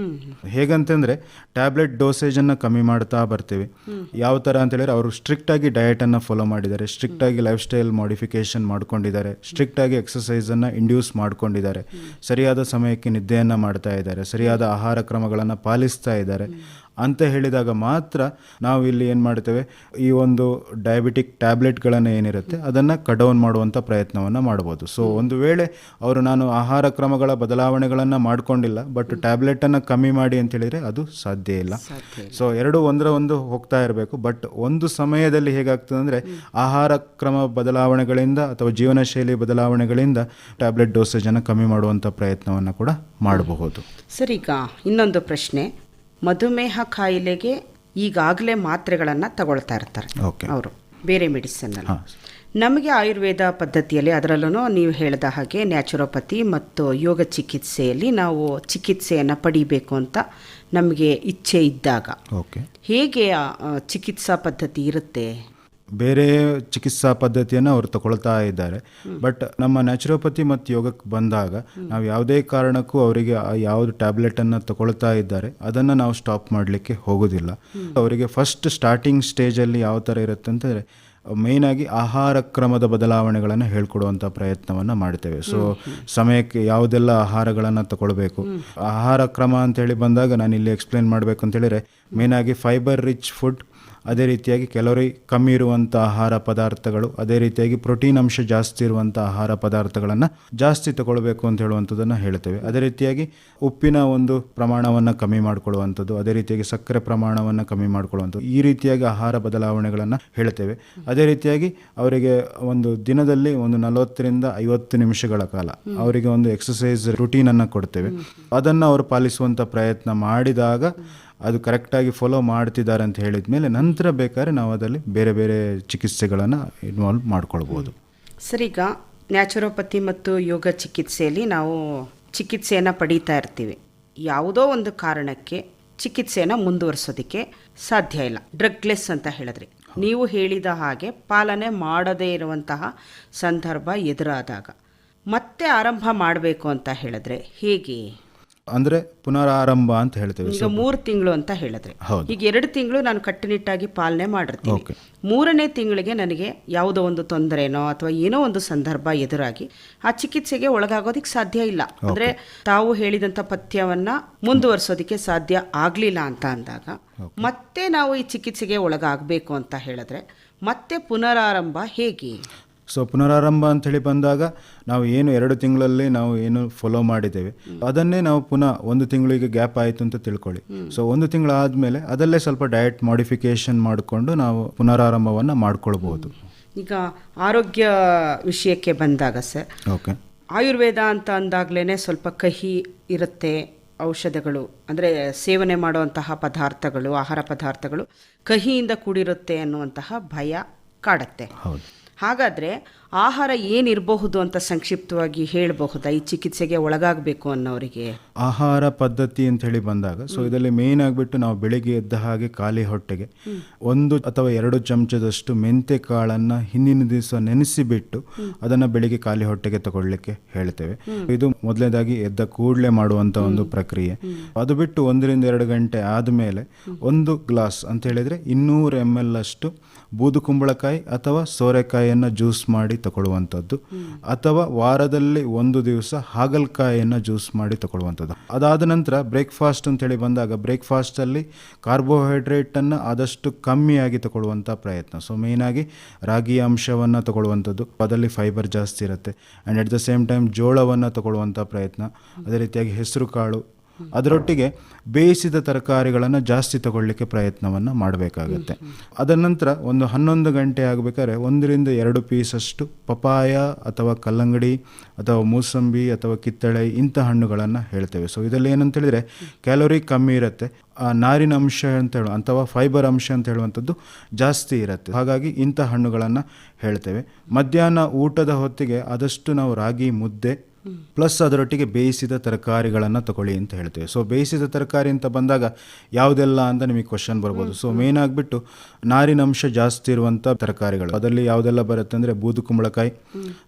ಹೇಗಂತಂದರೆ ಟ್ಯಾಬ್ಲೆಟ್ ಡೋಸೇಜನ್ನು ಕಮ್ಮಿ ಮಾಡ್ತಾ ಬರ್ತೀವಿ. ಯಾವ ಥರ ಅಂತ ಹೇಳಿದ್ರೆ ಅವರು ಸ್ಟ್ರಿಕ್ಟಾಗಿ ಡಯಟನ್ನು ಫಾಲೋ ಮಾಡಿದ್ದಾರೆ. ಸ್ಟ್ರಿಕ್ಟಾಗಿ ಲೈಫ್ ಸ್ಟೈಲ್ ಮಾಡಿಫಿಕೇಷನ್ ಮಾಡ್ಕೊಂಡಿದ್ದಾರೆ. ಸ್ಟ್ರಿಕ್ಟಾಗಿ ಎಕ್ಸಸೈಸನ್ನು ಇಂಡ್ಯೂಸ್ ಮಾಡ್ಕೊಂಡಿದ್ದಾರೆ. ಸರಿಯಾದ ಸಮಯಕ್ಕೆ ನಿದ್ದೆಯನ್ನು ಮಾಡ್ತಾ ಇದ್ದಾರೆ. ಸರಿಯಾದ ಆಹಾರ ಕ್ರಮಗಳನ್ನು ಪಾಲಿಸ್ತಾ ಇದ್ದಾರೆ. ಅಂತ ಹೇಳಿದಾಗ ಮಾತ್ರ ನಾವು ಇಲ್ಲಿ ಏನು ಮಾಡ್ತೇವೆ? ಈ ಒಂದು ಡಯಾಬಿಟಿಕ್ ಟ್ಯಾಬ್ಲೆಟ್ಗಳನ್ನು ಏನಿರುತ್ತೆ ಅದನ್ನು ಕಡೌನ್ ಡೌನ್ ಮಾಡುವಂಥ ಪ್ರಯತ್ನವನ್ನು ಮಾಡ್ಬೋದು. ಸೊ ಒಂದು ವೇಳೆ ಅವರು ನಾನು ಆಹಾರ ಕ್ರಮಗಳ ಬದಲಾವಣೆಗಳನ್ನು ಮಾಡಿಕೊಂಡಿಲ್ಲ ಬಟ್ ಟ್ಯಾಬ್ಲೆಟನ್ನು ಕಮ್ಮಿ ಮಾಡಿ ಅಂತ ಹೇಳಿದರೆ ಅದು ಸಾಧ್ಯ ಇಲ್ಲ. ಸೊ ಎರಡು ಒಂದರ ಒಂದು ಹೋಗ್ತಾ ಇರಬೇಕು ಬಟ್ ಒಂದು ಸಮಯದಲ್ಲಿ ಹೇಗಾಗ್ತದೆ ಅಂದರೆ ಆಹಾರ ಕ್ರಮ ಬದಲಾವಣೆಗಳಿಂದ ಅಥವಾ ಜೀವನ ಶೈಲಿ ಬದಲಾವಣೆಗಳಿಂದ ಟ್ಯಾಬ್ಲೆಟ್ ಡೋಸೇಜನ್ನು ಕಮ್ಮಿ ಮಾಡುವಂಥ ಪ್ರಯತ್ನವನ್ನು ಕೂಡ ಮಾಡಬಹುದು. ಸರಿ ಈಗ ಇನ್ನೊಂದು ಪ್ರಶ್ನೆ. ಮಧುಮೇಹ ಕಾಯಿಲೆಗೆ ಈಗಾಗಲೇ ಮಾತ್ರೆಗಳನ್ನು ತಗೊಳ್ತಾ ಇರ್ತಾರೆ ಅವರು. ಬೇರೆ ಮೆಡಿಸಿನ್ ನಮಗೆ ಆಯುರ್ವೇದ ಪದ್ಧತಿಯಲ್ಲಿ ಅದರಲ್ಲೂ ನೀವು ಹೇಳಿದ ಹಾಗೆ ನ್ಯಾಚುರೋಪತಿ ಮತ್ತು ಯೋಗ ಚಿಕಿತ್ಸೆಯಲ್ಲಿ ನಾವು ಚಿಕಿತ್ಸೆಯನ್ನು ಪಡಿಬೇಕು ಅಂತ ನಮಗೆ ಇಚ್ಛೆ ಇದ್ದಾಗ. ಓಕೆ ಹೇಗೆ ಚಿಕಿತ್ಸಾ ಪದ್ಧತಿ ಇರುತ್ತೆ? ಬೇರೆ ಚಿಕಿತ್ಸಾ ಪದ್ಧತಿಯನ್ನು ಅವರು ತಗೊಳ್ತಾ ಇದ್ದಾರೆ. ಬಟ್ ನಮ್ಮ ನ್ಯಾಚುರೋಪತಿ ಮತ್ತು ಯೋಗಕ್ಕೆ ಬಂದಾಗ ನಾವು ಯಾವುದೇ ಕಾರಣಕ್ಕೂ ಅವರಿಗೆ ಯಾವುದು ಟ್ಯಾಬ್ಲೆಟನ್ನು ತಗೊಳ್ತಾ ಇದ್ದಾರೆ, ಅದನ್ನು ನಾವು ಸ್ಟಾಪ್ ಮಾಡಲಿಕ್ಕೆ ಹೋಗೋದಿಲ್ಲ. ಅವರಿಗೆ ಫಸ್ಟ್ ಸ್ಟಾರ್ಟಿಂಗ್ ಸ್ಟೇಜಲ್ಲಿ ಯಾವ ಥರ ಇರುತ್ತೆ ಅಂತಂದರೆ ಮೇಯ್ನಾಗಿ ಆಹಾರ ಕ್ರಮದ ಬದಲಾವಣೆಗಳನ್ನು ಹೇಳ್ಕೊಡುವಂಥ ಪ್ರಯತ್ನವನ್ನು ಮಾಡ್ತೇವೆ. ಸೊ, ಸಮಯಕ್ಕೆ ಯಾವುದೆಲ್ಲ ಆಹಾರಗಳನ್ನು ತಗೊಳ್ಬೇಕು? ಆಹಾರ ಕ್ರಮ ಅಂತೇಳಿ ಬಂದಾಗ ನಾನು ಇಲ್ಲಿ ಎಕ್ಸ್ಪ್ಲೇನ್ ಮಾಡಬೇಕು ಅಂತೇಳಿದರೆ ಮೇಯ್ನಾಗಿ ಫೈಬರ್ ರಿಚ್ ಫುಡ್ ಅದೇ ರೀತಿಯಾಗಿ ಕ್ಯಾಲೋರಿ ಕಮ್ಮಿ ಇರುವಂಥ ಆಹಾರ ಪದಾರ್ಥಗಳು, ಅದೇ ರೀತಿಯಾಗಿ ಪ್ರೋಟೀನ್ ಅಂಶ ಜಾಸ್ತಿ ಇರುವಂಥ ಆಹಾರ ಪದಾರ್ಥಗಳನ್ನು ಜಾಸ್ತಿ ತಗೊಳ್ಬೇಕು ಅಂತ ಹೇಳುವಂಥದ್ದನ್ನು ಹೇಳ್ತೇವೆ. ಅದೇ ರೀತಿಯಾಗಿ ಉಪ್ಪಿನ ಒಂದು ಪ್ರಮಾಣವನ್ನು ಕಮ್ಮಿ ಮಾಡಿಕೊಳ್ಳುವಂಥದ್ದು, ಅದೇ ರೀತಿಯಾಗಿ ಸಕ್ಕರೆ ಪ್ರಮಾಣವನ್ನು ಕಮ್ಮಿ ಮಾಡಿಕೊಳ್ಳುವಂಥದ್ದು ಈ ರೀತಿಯಾಗಿ ಆಹಾರ ಬದಲಾವಣೆಗಳನ್ನು ಹೇಳ್ತೇವೆ. ಅದೇ ರೀತಿಯಾಗಿ ಅವರಿಗೆ ಒಂದು ದಿನದಲ್ಲಿ ಒಂದು ನಲವತ್ತರಿಂದ ಐವತ್ತು ನಿಮಿಷಗಳ ಕಾಲ ಅವರಿಗೆ ಒಂದು ಎಕ್ಸಸೈಸ್ ರುಟೀನನ್ನು ಕೊಡ್ತೇವೆ. ಅದನ್ನು ಅವರು ಪಾಲಿಸುವಂಥ ಪ್ರಯತ್ನ ಮಾಡಿದಾಗ ಅದು ಕರೆಕ್ಟಾಗಿ ಫಾಲೋ ಮಾಡ್ತಿದ್ದಾರೆ ಅಂತ ಹೇಳಿದ ಮೇಲೆ ನಂತರ ಬೇಕಾದ್ರೆ ನಾವು ಅದರಲ್ಲಿ ಬೇರೆ ಬೇರೆ ಚಿಕಿತ್ಸೆಗಳನ್ನು ಇನ್ವಾಲ್ವ್ ಮಾಡ್ಕೊಳ್ಬೋದು. ಸರ್, ಈಗ ನ್ಯಾಚುರೋಪತಿ ಮತ್ತು ಯೋಗ ಚಿಕಿತ್ಸೆಯಲ್ಲಿ ನಾವು ಚಿಕಿತ್ಸೆಯನ್ನು ಪಡೀತಾ ಇರ್ತೀವಿ. ಯಾವುದೋ ಒಂದು ಕಾರಣಕ್ಕೆ ಚಿಕಿತ್ಸೆಯನ್ನು ಮುಂದುವರಿಸೋದಕ್ಕೆ ಸಾಧ್ಯ ಇಲ್ಲ. ಡ್ರಗ್ಲೆಸ್ ಅಂತ ಹೇಳಿದ್ರಿ. ನೀವು ಹೇಳಿದ ಹಾಗೆ ಪಾಲನೆ ಮಾಡದೇ ಇರುವಂತಹ ಸಂದರ್ಭ ಎದುರಾದಾಗ ಮತ್ತೆ ಆರಂಭ ಮಾಡಬೇಕು ಅಂತ ಹೇಳಿದ್ರೆ ಹೇಗೆ? ಅಂದರೆ ಪುನರಾರಂಭ ಅಂತ ಹೇಳ್ತೇವೆ. ಈಗ ಮೂರು ತಿಂಗಳು ಅಂತ ಹೇಳಿದ್ರೆ. ಈಗ ಎರಡು ತಿಂಗಳು ನಾನು ಕಟ್ಟುನಿಟ್ಟಾಗಿ ಪಾಲನೆ ಮಾಡಿರ್ತೀನಿ ಮೂರನೇ ತಿಂಗಳಿಗೆ ನನಗೆ ಯಾವುದೋ ಒಂದು ತೊಂದರೆನೋ ಅಥವಾ ಏನೋ ಒಂದು ಸಂದರ್ಭ ಎದುರಾಗಿ ಆ ಚಿಕಿತ್ಸೆಗೆ ಒಳಗಾಗೋದಿಕ್ ಸಾಧ್ಯ ಇಲ್ಲ. ಅಂದ್ರೆ ತಾವು ಹೇಳಿದಂತ ಪಥ್ಯವನ್ನ ಮುಂದುವರಿಸೋದಕ್ಕೆ ಸಾಧ್ಯ ಆಗ್ಲಿಲ್ಲ ಅಂತ ಅಂದಾಗ ಮತ್ತೆ ನಾವು ಈ ಚಿಕಿತ್ಸೆಗೆ ಒಳಗಾಗಬೇಕು ಅಂತ ಹೇಳಿದ್ರೆ ಮತ್ತೆ ಪುನರಾರಂಭ ಹೇಗೆ? ಸೊ ಪುನರಾರಂಭ ಅಂತೇಳಿ ಬಂದಾಗ ನಾವು ಏನು ಎರಡು ತಿಂಗಳಲ್ಲಿ ನಾವು ಏನು ಫಾಲೋ ಮಾಡಿದ್ದೇವೆ. ಅದನ್ನೇ ನಾವು ಪುನಃ ಒಂದು ತಿಂಗಳಿಗೆ ಗ್ಯಾಪ್ ಆಯಿತು ಅಂತ ತಿಳ್ಕೊಳ್ಳಿ. ಸೊ ಒಂದು ತಿಂಗಳಾದಮೇಲೆ ಅದಲ್ಲೇ ಸ್ವಲ್ಪ ಡಯಟ್ ಮಾಡಿಫಿಕೇಶನ್ ಮಾಡಿಕೊಂಡು ನಾವು ಪುನರಾರಂಭವನ್ನು ಮಾಡ್ಕೊಳ್ಬೋದು ಈಗ ಆರೋಗ್ಯ ವಿಷಯಕ್ಕೆ ಬಂದಾಗ ಸರ್ ಓಕೆ ಆಯುರ್ವೇದ ಅಂತ ಅಂದಾಗಲೇ ಸ್ವಲ್ಪ ಕಹಿ ಇರುತ್ತೆ ಔಷಧಗಳು ಅಂದರೆ ಸೇವನೆ ಮಾಡುವಂತಹ ಪದಾರ್ಥಗಳು ಆಹಾರ ಪದಾರ್ಥಗಳು ಕಹಿಯಿಂದ ಕೂಡಿರುತ್ತೆ ಅನ್ನುವಂತಹ ಭಯ ಕಾಡತ್ತೆ. ಹೌದು. ಹಾಗಾದರೆ ಆಹಾರ ಏನಿರಬಹುದು ಅಂತ ಸಂಕ್ಷಿಪ್ತವಾಗಿ ಹೇಳಬಹುದಾ? ಈ ಚಿಕಿತ್ಸೆಗೆ ಒಳಗಾಗಬೇಕು ಅನ್ನೋರಿಗೆ. ಆಹಾರ ಪದ್ಧತಿ ಅಂತ ಹೇಳಿ ಬಂದಾಗ ಸೊ ಇದರಲ್ಲಿ ಮೇನ್ ಆಗಿಬಿಟ್ಟು ನಾವು ಬೆಳಿಗ್ಗೆ ಎದ್ದ ಹಾಗೆ ಖಾಲಿ ಹೊಟ್ಟೆಗೆ ಒಂದು ಅಥವಾ ಎರಡು ಚಮಚದಷ್ಟು ಮೆಂತೆ ಕಾಳನ್ನು ಹಿಂದಿನ ದಿವಸ ನೆನೆಸಿಬಿಟ್ಟು ಅದನ್ನು ಬೆಳಿಗ್ಗೆ ಖಾಲಿ ಹೊಟ್ಟೆಗೆ ತಗೊಳ್ಳಿಕ್ಕೆ ಹೇಳ್ತೇವೆ. ಇದು ಮೊದಲನೇದಾಗಿ ಎದ್ದ ಕೂಡಲೇ ಮಾಡುವಂಥ ಒಂದು ಪ್ರಕ್ರಿಯೆ. ಅದು ಬಿಟ್ಟು ಒಂದರಿಂದ ಎರಡು ಗಂಟೆ ಆದಮೇಲೆ ಒಂದು ಗ್ಲಾಸ್ ಅಂತ ಹೇಳಿದರೆ ಇನ್ನೂರು ಎಂ ಎಲ್ ಅಷ್ಟು ಬೂದು ಕುಂಬಳಕಾಯಿ ಅಥವಾ ಸೋರೆಕಾಯಿಯನ್ನು ಜ್ಯೂಸ್ ಮಾಡಿ ತಗೊಳ್ಳುವಂಥದ್ದು. ಅಥವಾ ವಾರದಲ್ಲಿ ಒಂದು ದಿವಸ ಹಾಗಲಕಾಯಿಯನ್ನು ಜ್ಯೂಸ್ ಮಾಡಿ ತಗೊಳ್ಳುವಂಥದ್ದು. ಅದಾದ ನಂತರ ಬ್ರೇಕ್ಫಾಸ್ಟ್ ಅಂತೇಳಿ ಬಂದಾಗ ಬ್ರೇಕ್ಫಾಸ್ಟಲ್ಲಿ ಕಾರ್ಬೋಹೈಡ್ರೇಟನ್ನು ಆದಷ್ಟು ಕಮ್ಮಿಯಾಗಿ ತಗೊಳ್ಳುವಂಥ ಪ್ರಯತ್ನ. ಸೊ ಮೇಯ್ನಾಗಿ ರಾಗಿ ಅಂಶವನ್ನು ತಗೊಳ್ಳುವಂಥದ್ದು. ಅದರಲ್ಲಿ ಫೈಬರ್ ಜಾಸ್ತಿ ಇರುತ್ತೆ. And at the same time ಜೋಳವನ್ನು ತಗೊಳ್ಳುವಂಥ ಪ್ರಯತ್ನ. ಅದೇ ರೀತಿಯಾಗಿ ಹೆಸರು ಕಾಳು ಅದರೊಟ್ಟಿಗೆ ಬೇಯಿಸಿದ ತರಕಾರಿಗಳನ್ನು ಜಾಸ್ತಿ ತಗೊಳ್ಳಿಕ್ಕೆ ಪ್ರಯತ್ನವನ್ನು ಮಾಡಬೇಕಾಗತ್ತೆ. ಅದರ ನಂತರ ಒಂದು ಹನ್ನೊಂದು ಗಂಟೆ ಆಗಬೇಕಾದ್ರೆ ಒಂದರಿಂದ ಎರಡು ಪೀಸಷ್ಟು ಪಪಾಯ ಅಥವಾ ಕಲ್ಲಂಗಡಿ ಅಥವಾ ಮೂಸಂಬಿ ಅಥವಾ ಕಿತ್ತಳೆ ಇಂಥ ಹಣ್ಣುಗಳನ್ನು ಹೇಳ್ತೇವೆ. ಸೊ ಇದರಲ್ಲಿ ಏನಂತ ಹೇಳಿದರೆ ಕ್ಯಾಲೋರಿ ಕಮ್ಮಿ ಇರುತ್ತೆ. ಆ ನಾರಿನ ಅಂಶ ಅಂತ ಹೇಳೋ ಅಥವಾ ಫೈಬರ್ ಅಂಶ ಅಂತ ಹೇಳುವಂಥದ್ದು ಜಾಸ್ತಿ ಇರುತ್ತೆ. ಹಾಗಾಗಿ ಇಂಥ ಹಣ್ಣುಗಳನ್ನು ಹೇಳ್ತೇವೆ. ಮಧ್ಯಾಹ್ನ ಊಟದ ಹೊತ್ತಿಗೆ ಆದಷ್ಟು ನಾವು ರಾಗಿ, ಮುದ್ದೆ ಪ್ಲಸ್ ಅದರೊಟ್ಟಿಗೆ ಬೇಯಿಸಿದ ತರಕಾರಿಗಳನ್ನು ತಗೊಳ್ಳಿ ಅಂತ ಹೇಳ್ತೇವೆ. ಸೊ ಬೇಯಿಸಿದ ತರಕಾರಿ ಅಂತ ಬಂದಾಗ ಯಾವುದೆಲ್ಲ ಅಂತ ನಿಮಗೆ ಕ್ವಶನ್ ಬರ್ಬೋದು. ಸೊ ಮೇನ್ ಆಗಿಬಿಟ್ಟು ನಾರಿನಂಶ ಜಾಸ್ತಿ ಇರುವಂಥ ತರಕಾರಿಗಳು. ಅದರಲ್ಲಿ ಯಾವುದೆಲ್ಲ ಬರುತ್ತೆ ಅಂದರೆ ಬೂದು ಕುಂಬಳಕಾಯಿ,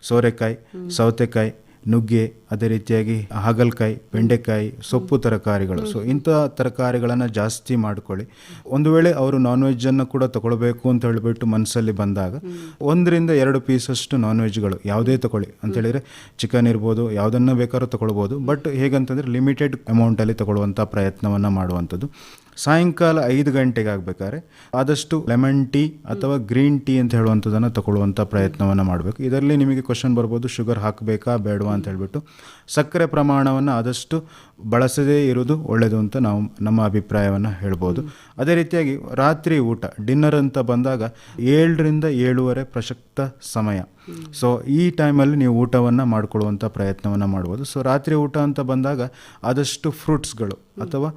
ಸೋರೆಕಾಯಿ, ಸೌತೆಕಾಯಿ ನುಗ್ಗೆ, ಅದೇ ರೀತಿಯಾಗಿ ಹಾಗಲಕಾಯಿ, ಬೆಂಡೆಕಾಯಿ, ಸೊಪ್ಪು ತರಕಾರಿಗಳು. ಸೊ ಇಂಥ ತರಕಾರಿಗಳನ್ನು ಜಾಸ್ತಿ ಮಾಡ್ಕೊಳ್ಳಿ. ಒಂದು ವೇಳೆ ಅವರು ನಾನ್ ವೆಜ್ಜನ್ನು ಕೂಡ ತಗೊಳ್ಬೇಕು ಅಂತ ಹೇಳಿಬಿಟ್ಟು ಮನಸ್ಸಲ್ಲಿ ಬಂದಾಗ ಒಂದರಿಂದ ಎರಡು ಪೀಸಷ್ಟು ನಾನ್ ವೆಜ್ಗಳು ಯಾವುದೇ ತಗೊಳ್ಳಿ. ಅಂತ ಹೇಳಿದರೆ ಚಿಕನ್ ಇರ್ಬೋದು, ಯಾವುದನ್ನು ಬೇಕಾದ್ರೂ ತಗೊಳ್ಬೋದು. ಬಟ್ ಹೇಗಂತಂದರೆ ಲಿಮಿಟೆಡ್ ಅಮೌಂಟಲ್ಲಿ ತಗೊಳ್ಳುವಂಥ ಪ್ರಯತ್ನವನ್ನು ಮಾಡುವಂಥದ್ದು. ಸಾಯಂಕಾಲ ಐದು ಗಂಟೆಗೆ ಆಗಬೇಕಾದ್ರೆ ಆದಷ್ಟು ಲೆಮನ್ ಟೀ ಅಥವಾ ಗ್ರೀನ್ ಟೀ ಅಂತ ಹೇಳುವಂಥದ್ದನ್ನು ತಗೊಳ್ಳುವಂಥ ಪ್ರಯತ್ನವನ್ನು ಮಾಡಬೇಕು. ಇದರಲ್ಲಿ ನಿಮಗೆ ಕ್ವಶನ್ ಬರ್ಬೋದು, ಶುಗರ್ ಹಾಕಬೇಕಾ, ಬೇಡವಾ? ಅಂತ ಹೇಳಿಬಿಟ್ಟು ಸಕ್ಕರೆ ಪ್ರಮಾಣವನ್ನು ಆದಷ್ಟು ಬಳಸದೇ ಇರೋದು ಒಳ್ಳೆಯದು ಅಂತ ನಾವು ನಮ್ಮ ಅಭಿಪ್ರಾಯವನ್ನು ಹೇಳ್ಬೋದು. ಅದೇ ರೀತಿಯಾಗಿ ರಾತ್ರಿ ಊಟ, ಡಿನ್ನರ್ ಅಂತ ಬಂದಾಗ ಏಳರಿಂದ ಏಳುವರೆ ಪ್ರಸಕ್ತ ಸಮಯ. ಸೊ ಈ ಟೈಮಲ್ಲಿ ನೀವು ಊಟವನ್ನು ಮಾಡಿಕೊಳ್ಳುವಂಥ ಪ್ರಯತ್ನವನ್ನು ಮಾಡ್ಬೋದು. ಸೊ ರಾತ್ರಿ ಊಟ ಅಂತ ಬಂದಾಗ ಆದಷ್ಟು ಫ್ರೂಟ್ಸ್ಗಳು ಅಥವಾ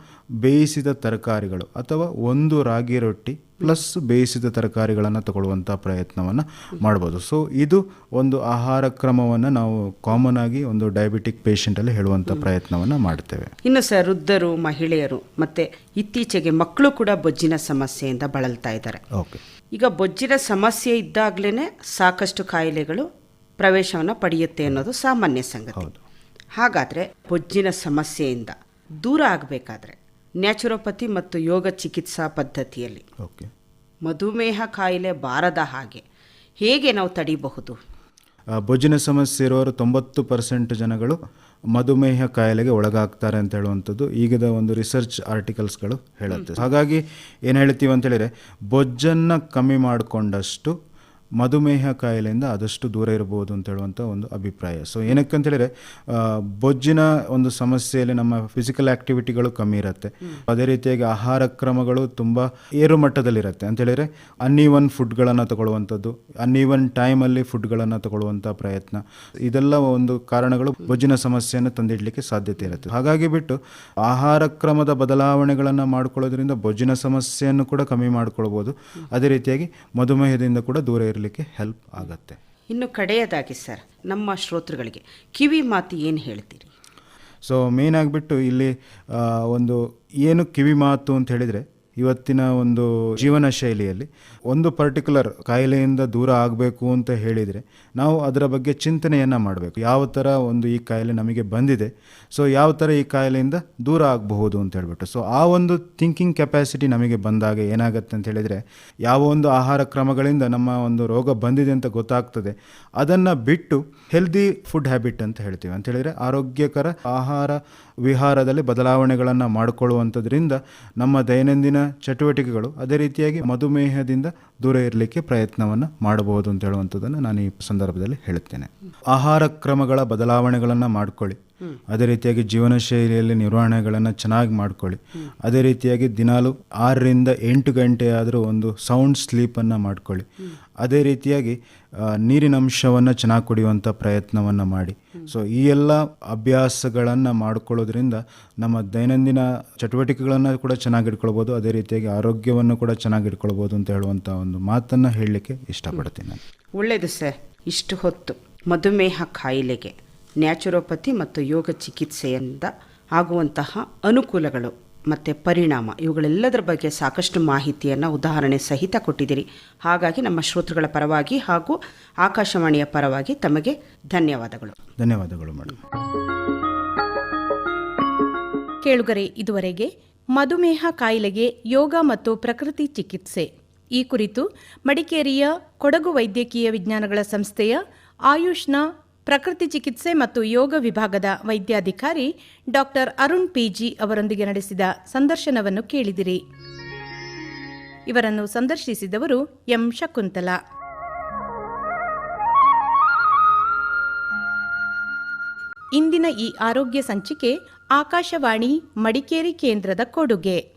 ಬೇಯಿಸಿದ ತರಕಾರಿಗಳು ಅಥವಾ ಒಂದು ರಾಗಿ ರೊಟ್ಟಿ ಪ್ಲಸ್ ಬೇಯಿಸಿದ ತರಕಾರಿಗಳನ್ನು ತಗೊಳ್ಳುವಂಥ ಪ್ರಯತ್ನವನ್ನು ಮಾಡ್ಬೋದು. ಸೊ ಇದು ಒಂದು ಆಹಾರ ಕ್ರಮವನ್ನು ನಾವು ಕಾಮನ್ ಆಗಿ ಒಂದು ಡಯಾಬಿಟಿಕ್ ಪೇಷಂಟಲ್ಲಿ ಹೇಳುವಂಥ ಪ್ರಯತ್ನವನ್ನು ಮಾಡ್ತೇವೆ. ಇನ್ನು ಸರ್ ವೃದ್ಧರು ಮಹಿಳೆಯರು ಮತ್ತು ಇತ್ತೀಚೆಗೆ ಮಕ್ಕಳು ಕೂಡ ಬೊಜ್ಜಿನ ಸಮಸ್ಯೆಯಿಂದ ಬಳಲ್ತಾ ಇದ್ದಾರೆ. ಓಕೆ ಈಗ ಬೊಜ್ಜಿನ ಸಮಸ್ಯೆ ಇದ್ದಾಗಲೇ ಸಾಕಷ್ಟು ಕಾಯಿಲೆಗಳು ಪ್ರವೇಶವನ್ನು ಪಡೆಯುತ್ತೆ ಅನ್ನೋದು ಸಾಮಾನ್ಯ ಸಂಗತಿ. ಹಾಗಾದರೆ ಬೊಜ್ಜಿನ ಸಮಸ್ಯೆಯಿಂದ ದೂರ ಆಗಬೇಕಾದ್ರೆ ನ್ಯಾಚುರೋಪತಿ ಮತ್ತು ಯೋಗ ಚಿಕಿತ್ಸಾ ಪದ್ಧತಿಯಲ್ಲಿ ಓಕೆ. ಮಧುಮೇಹ ಕಾಯಿಲೆ ಬಾರದ ಹಾಗೆ ಹೇಗೆ ನಾವು ತಡಿಬಹುದು? ಬೊಜ್ಜಿನ ಸಮಸ್ಯೆ ಇರೋರು ತೊಂಬತ್ತು ಪರ್ಸೆಂಟ್ ಜನಗಳು ಮಧುಮೇಹ ಕಾಯಿಲೆಗೆ ಒಳಗಾಗ್ತಾರೆ ಅಂತ ಹೇಳುವಂಥದ್ದು. ಈಗದ ಒಂದು ರಿಸರ್ಚ್ ಆರ್ಟಿಕಲ್ಸ್ಗಳು ಹೇಳುತ್ತೆ. ಹಾಗಾಗಿ ಏನು ಹೇಳ್ತೀವಿ ಅಂತ ಹೇಳಿದರೆ ಬೊಜ್ಜನ್ನು ಕಮ್ಮಿ ಮಾಡಿಕೊಂಡಷ್ಟು ಮಧುಮೇಹ ಕಾಯಿಲೆಯಿಂದ ಆದಷ್ಟು ದೂರ ಇರಬಹುದು ಅಂತ ಹೇಳುವಂಥ ಒಂದು ಅಭಿಪ್ರಾಯ. ಸೊ ಏನಕ್ಕೆ ಅಂತ ಹೇಳಿದ್ರೆ ಬೊಜ್ಜಿನ ಒಂದು ಸಮಸ್ಯೆಯಲ್ಲಿ ನಮ್ಮ ಫಿಸಿಕಲ್ ಆಕ್ಟಿವಿಟಿಗಳು ಕಮ್ಮಿ ಇರುತ್ತೆ. ಅದೇ ರೀತಿಯಾಗಿ ಆಹಾರ ಕ್ರಮಗಳು ತುಂಬ ಏರು ಮಟ್ಟದಲ್ಲಿರುತ್ತೆ ಅಂತ ಹೇಳಿದ್ರೆ ಅನ್ಈವನ್ ಫುಡ್ಗಳನ್ನು ತಗೊಳ್ಳುವಂಥದ್ದು ಅನ್ಈವನ್ ಟೈಮಲ್ಲಿ ಫುಡ್ಗಳನ್ನು ತಗೊಳ್ಳುವಂಥ ಪ್ರಯತ್ನ. ಇದೆಲ್ಲ ಒಂದು ಕಾರಣಗಳು ಬೊಜ್ಜಿನ ಸಮಸ್ಯೆಯನ್ನು ತಂದಿಡಲಿಕ್ಕೆ ಸಾಧ್ಯತೆ ಇರುತ್ತೆ. ಹಾಗಾಗಿ ಬಿಟ್ಟು ಆಹಾರ ಕ್ರಮದ ಬದಲಾವಣೆಗಳನ್ನು ಮಾಡ್ಕೊಳ್ಳೋದ್ರಿಂದ ಬೊಜ್ಜಿನ ಸಮಸ್ಯೆಯನ್ನು ಕೂಡ ಕಮ್ಮಿ ಮಾಡ್ಕೊಳ್ಬೋದು. ಅದೇ ರೀತಿಯಾಗಿ ಮಧುಮೇಹದಿಂದ ಕೂಡ ದೂರ ಇರಲಿಕ್ಕೆ ಹೆಲ್ಪ್ ಆಗುತ್ತೆ. ಇನ್ನು ಕಡೆಯದಾಗಿ ಸರ್ ನಮ್ಮ ಶ್ರೋತೃಗಳಿಗೆ ಕಿವಿ ಮಾತು ಏನು ಹೇಳ್ತೀರಿ? ಸೊ ಮೇನ್ ಆಗಿಬಿಟ್ಟು ಇಲ್ಲಿ ಒಂದು ಏನು ಕಿವಿ ಮಾತು ಅಂತ ಹೇಳಿದರೆ ಇವತ್ತಿನ ಒಂದು ಜೀವನ ಶೈಲಿಯಲ್ಲಿ ಒಂದು ಪರ್ಟಿಕ್ಯುಲರ್ ಕಾಯಿಲೆಯಿಂದ ದೂರ ಆಗಬೇಕು ಅಂತ ಹೇಳಿದರೆ ನಾವು ಅದರ ಬಗ್ಗೆ ಚಿಂತನೆಯನ್ನು ಮಾಡಬೇಕು. ಯಾವ ಥರ ಒಂದು ಈ ಕಾಯಿಲೆ ನಮಗೆ ಬಂದಿದೆ. ಸೊ ಯಾವ ಥರ ಈ ಕಾಯಿಲೆಯಿಂದ ದೂರ ಆಗಬಹುದು ಅಂತ ಹೇಳ್ಬಿಟ್ಟು. ಸೊ ಆ ಒಂದು ಥಿಂಕಿಂಗ್ ಕೆಪಾಸಿಟಿ ನಮಗೆ ಬಂದಾಗ ಏನಾಗುತ್ತೆ ಅಂತ ಹೇಳಿದರೆ, ಯಾವ ಒಂದು ಆಹಾರ ಕ್ರಮಗಳಿಂದ ನಮ್ಮ ಒಂದು ರೋಗ ಬಂದಿದೆ ಅಂತ ಗೊತ್ತಾಗ್ತದೆ. ಅದನ್ನು ಬಿಟ್ಟು ಹೆಲ್ದಿ ಫುಡ್ ಹ್ಯಾಬಿಟ್ ಅಂತ ಹೇಳ್ತೀವಿ. ಅಂತ ಹೇಳಿದರೆ, ಆರೋಗ್ಯಕರ ಆಹಾರ ವಿಹಾರದಲ್ಲಿ ಬದಲಾವಣೆಗಳನ್ನು ಮಾಡಿಕೊಳ್ಳುವಂಥದ್ರಿಂದ ನಮ್ಮ ದೈನಂದಿನ ಚಟುವಟಿಕೆಗಳು ಅದೇ ರೀತಿಯಾಗಿ ಮಧುಮೇಹದಿಂದ ದೂರ ಇರಲಿಕ್ಕೆ ಪ್ರಯತ್ನವನ್ನು ಮಾಡಬಹುದು ಅಂತ ಹೇಳುವಂಥದ್ದನ್ನು ನಾನು ಈ ಸಂದರ್ಭದಲ್ಲಿ ಹೇಳುತ್ತೇನೆ. ಆಹಾರ ಕ್ರಮಗಳ ಬದಲಾವಣೆಗಳನ್ನು ಮಾಡ್ಕೊಳ್ಳಿ. ಅದೇ ರೀತಿಯಾಗಿ ಜೀವನ ಶೈಲಿಯಲ್ಲಿ ನಿರ್ವಹಣೆಗಳನ್ನು ಚೆನ್ನಾಗಿ ಮಾಡ್ಕೊಳ್ಳಿ. ಅದೇ ರೀತಿಯಾಗಿ ದಿನಾಲು ಆರರಿಂದ ಎಂಟು ಗಂಟೆ ಆದರೂ ಒಂದು ಸೌಂಡ್ ಸ್ಲೀಪನ್ನು ಮಾಡ್ಕೊಳ್ಳಿ. ಅದೇ ರೀತಿಯಾಗಿ ನೀರಿನ ಅಂಶವನ್ನು ಚೆನ್ನಾಗಿ ಕುಡಿಯುವಂಥ ಪ್ರಯತ್ನವನ್ನು ಮಾಡಿ. ಸೊ ಈ ಎಲ್ಲ ಅಭ್ಯಾಸಗಳನ್ನು ಮಾಡ್ಕೊಳ್ಳೋದ್ರಿಂದ ನಮ್ಮ ದೈನಂದಿನ ಚಟುವಟಿಕೆಗಳನ್ನು ಕೂಡ ಚೆನ್ನಾಗಿ ಇಟ್ಕೊಳ್ಬೋದು. ಅದೇ ರೀತಿಯಾಗಿ ಆರೋಗ್ಯವನ್ನು ಕೂಡ ಚೆನ್ನಾಗಿ ಇಟ್ಕೊಳ್ಬೋದು ಅಂತ ಹೇಳುವಂಥ ಒಂದು ಮಾತನ್ನು ಹೇಳಲಿಕ್ಕೆ ಇಷ್ಟಪಡ್ತೀನಿ ನಾನು. ಒಳ್ಳೆಯದು ಸರ್. ಇಷ್ಟು ಹೊತ್ತು ಮಧುಮೇಹ ಕಾಯಿಲೆಗೆ ನ್ಯಾಚುರೋಪತಿ ಮತ್ತು ಯೋಗ ಚಿಕಿತ್ಸೆಯಿಂದ ಆಗುವಂತಹ ಅನುಕೂಲಗಳು ಮತ್ತು ಪರಿಣಾಮ ಇವುಗಳೆಲ್ಲದರ ಬಗ್ಗೆ ಸಾಕಷ್ಟು ಮಾಹಿತಿಯನ್ನು ಉದಾಹರಣೆ ಸಹಿತ ಕೊಟ್ಟಿದ್ದೀರಿ. ಹಾಗಾಗಿ ನಮ್ಮ ಶ್ರೋತೃಗಳ ಪರವಾಗಿ ಹಾಗೂ ಆಕಾಶವಾಣಿಯ ಪರವಾಗಿ ತಮಗೆ ಧನ್ಯವಾದಗಳು. ಧನ್ಯವಾದಗಳು ಮೇಡಮ್. ಕೇಳುಗರೆ ಇದುವರೆಗೆ ಮಧುಮೇಹ ಕಾಯಿಲೆಗೆ ಯೋಗ ಮತ್ತು ಪ್ರಕೃತಿ ಚಿಕಿತ್ಸೆ. ಈ ಕುರಿತು ಮಡಿಕೇರಿಯ ಕೊಡಗು ವೈದ್ಯಕೀಯ ವಿಜ್ಞಾನಗಳ ಸಂಸ್ಥೆಯ ಆಯುಷ್ನ ಪ್ರಕೃತಿ ಚಿಕಿತ್ಸೆ ಮತ್ತು ಯೋಗ ವಿಭಾಗದ ವೈದ್ಯಾಧಿಕಾರಿ ಡಾಕ್ಟರ್ ಅರುಣ್ ಪಿಜಿ ಅವರೊಂದಿಗೆ ನಡೆಸಿದ ಸಂದರ್ಶನವನ್ನು ಕೇಳಿದಿರಿ. ಇವರನ್ನು ಸಂದರ್ಶಿಸಿದವರು ಎಂ ಶಕುಂತಲಾ. ಇಂದಿನ ಈ ಆರೋಗ್ಯ ಸಂಚಿಕೆ ಆಕಾಶವಾಣಿ ಮಡಿಕೇರಿ ಕೇಂದ್ರದ ಕೊಡುಗೆ.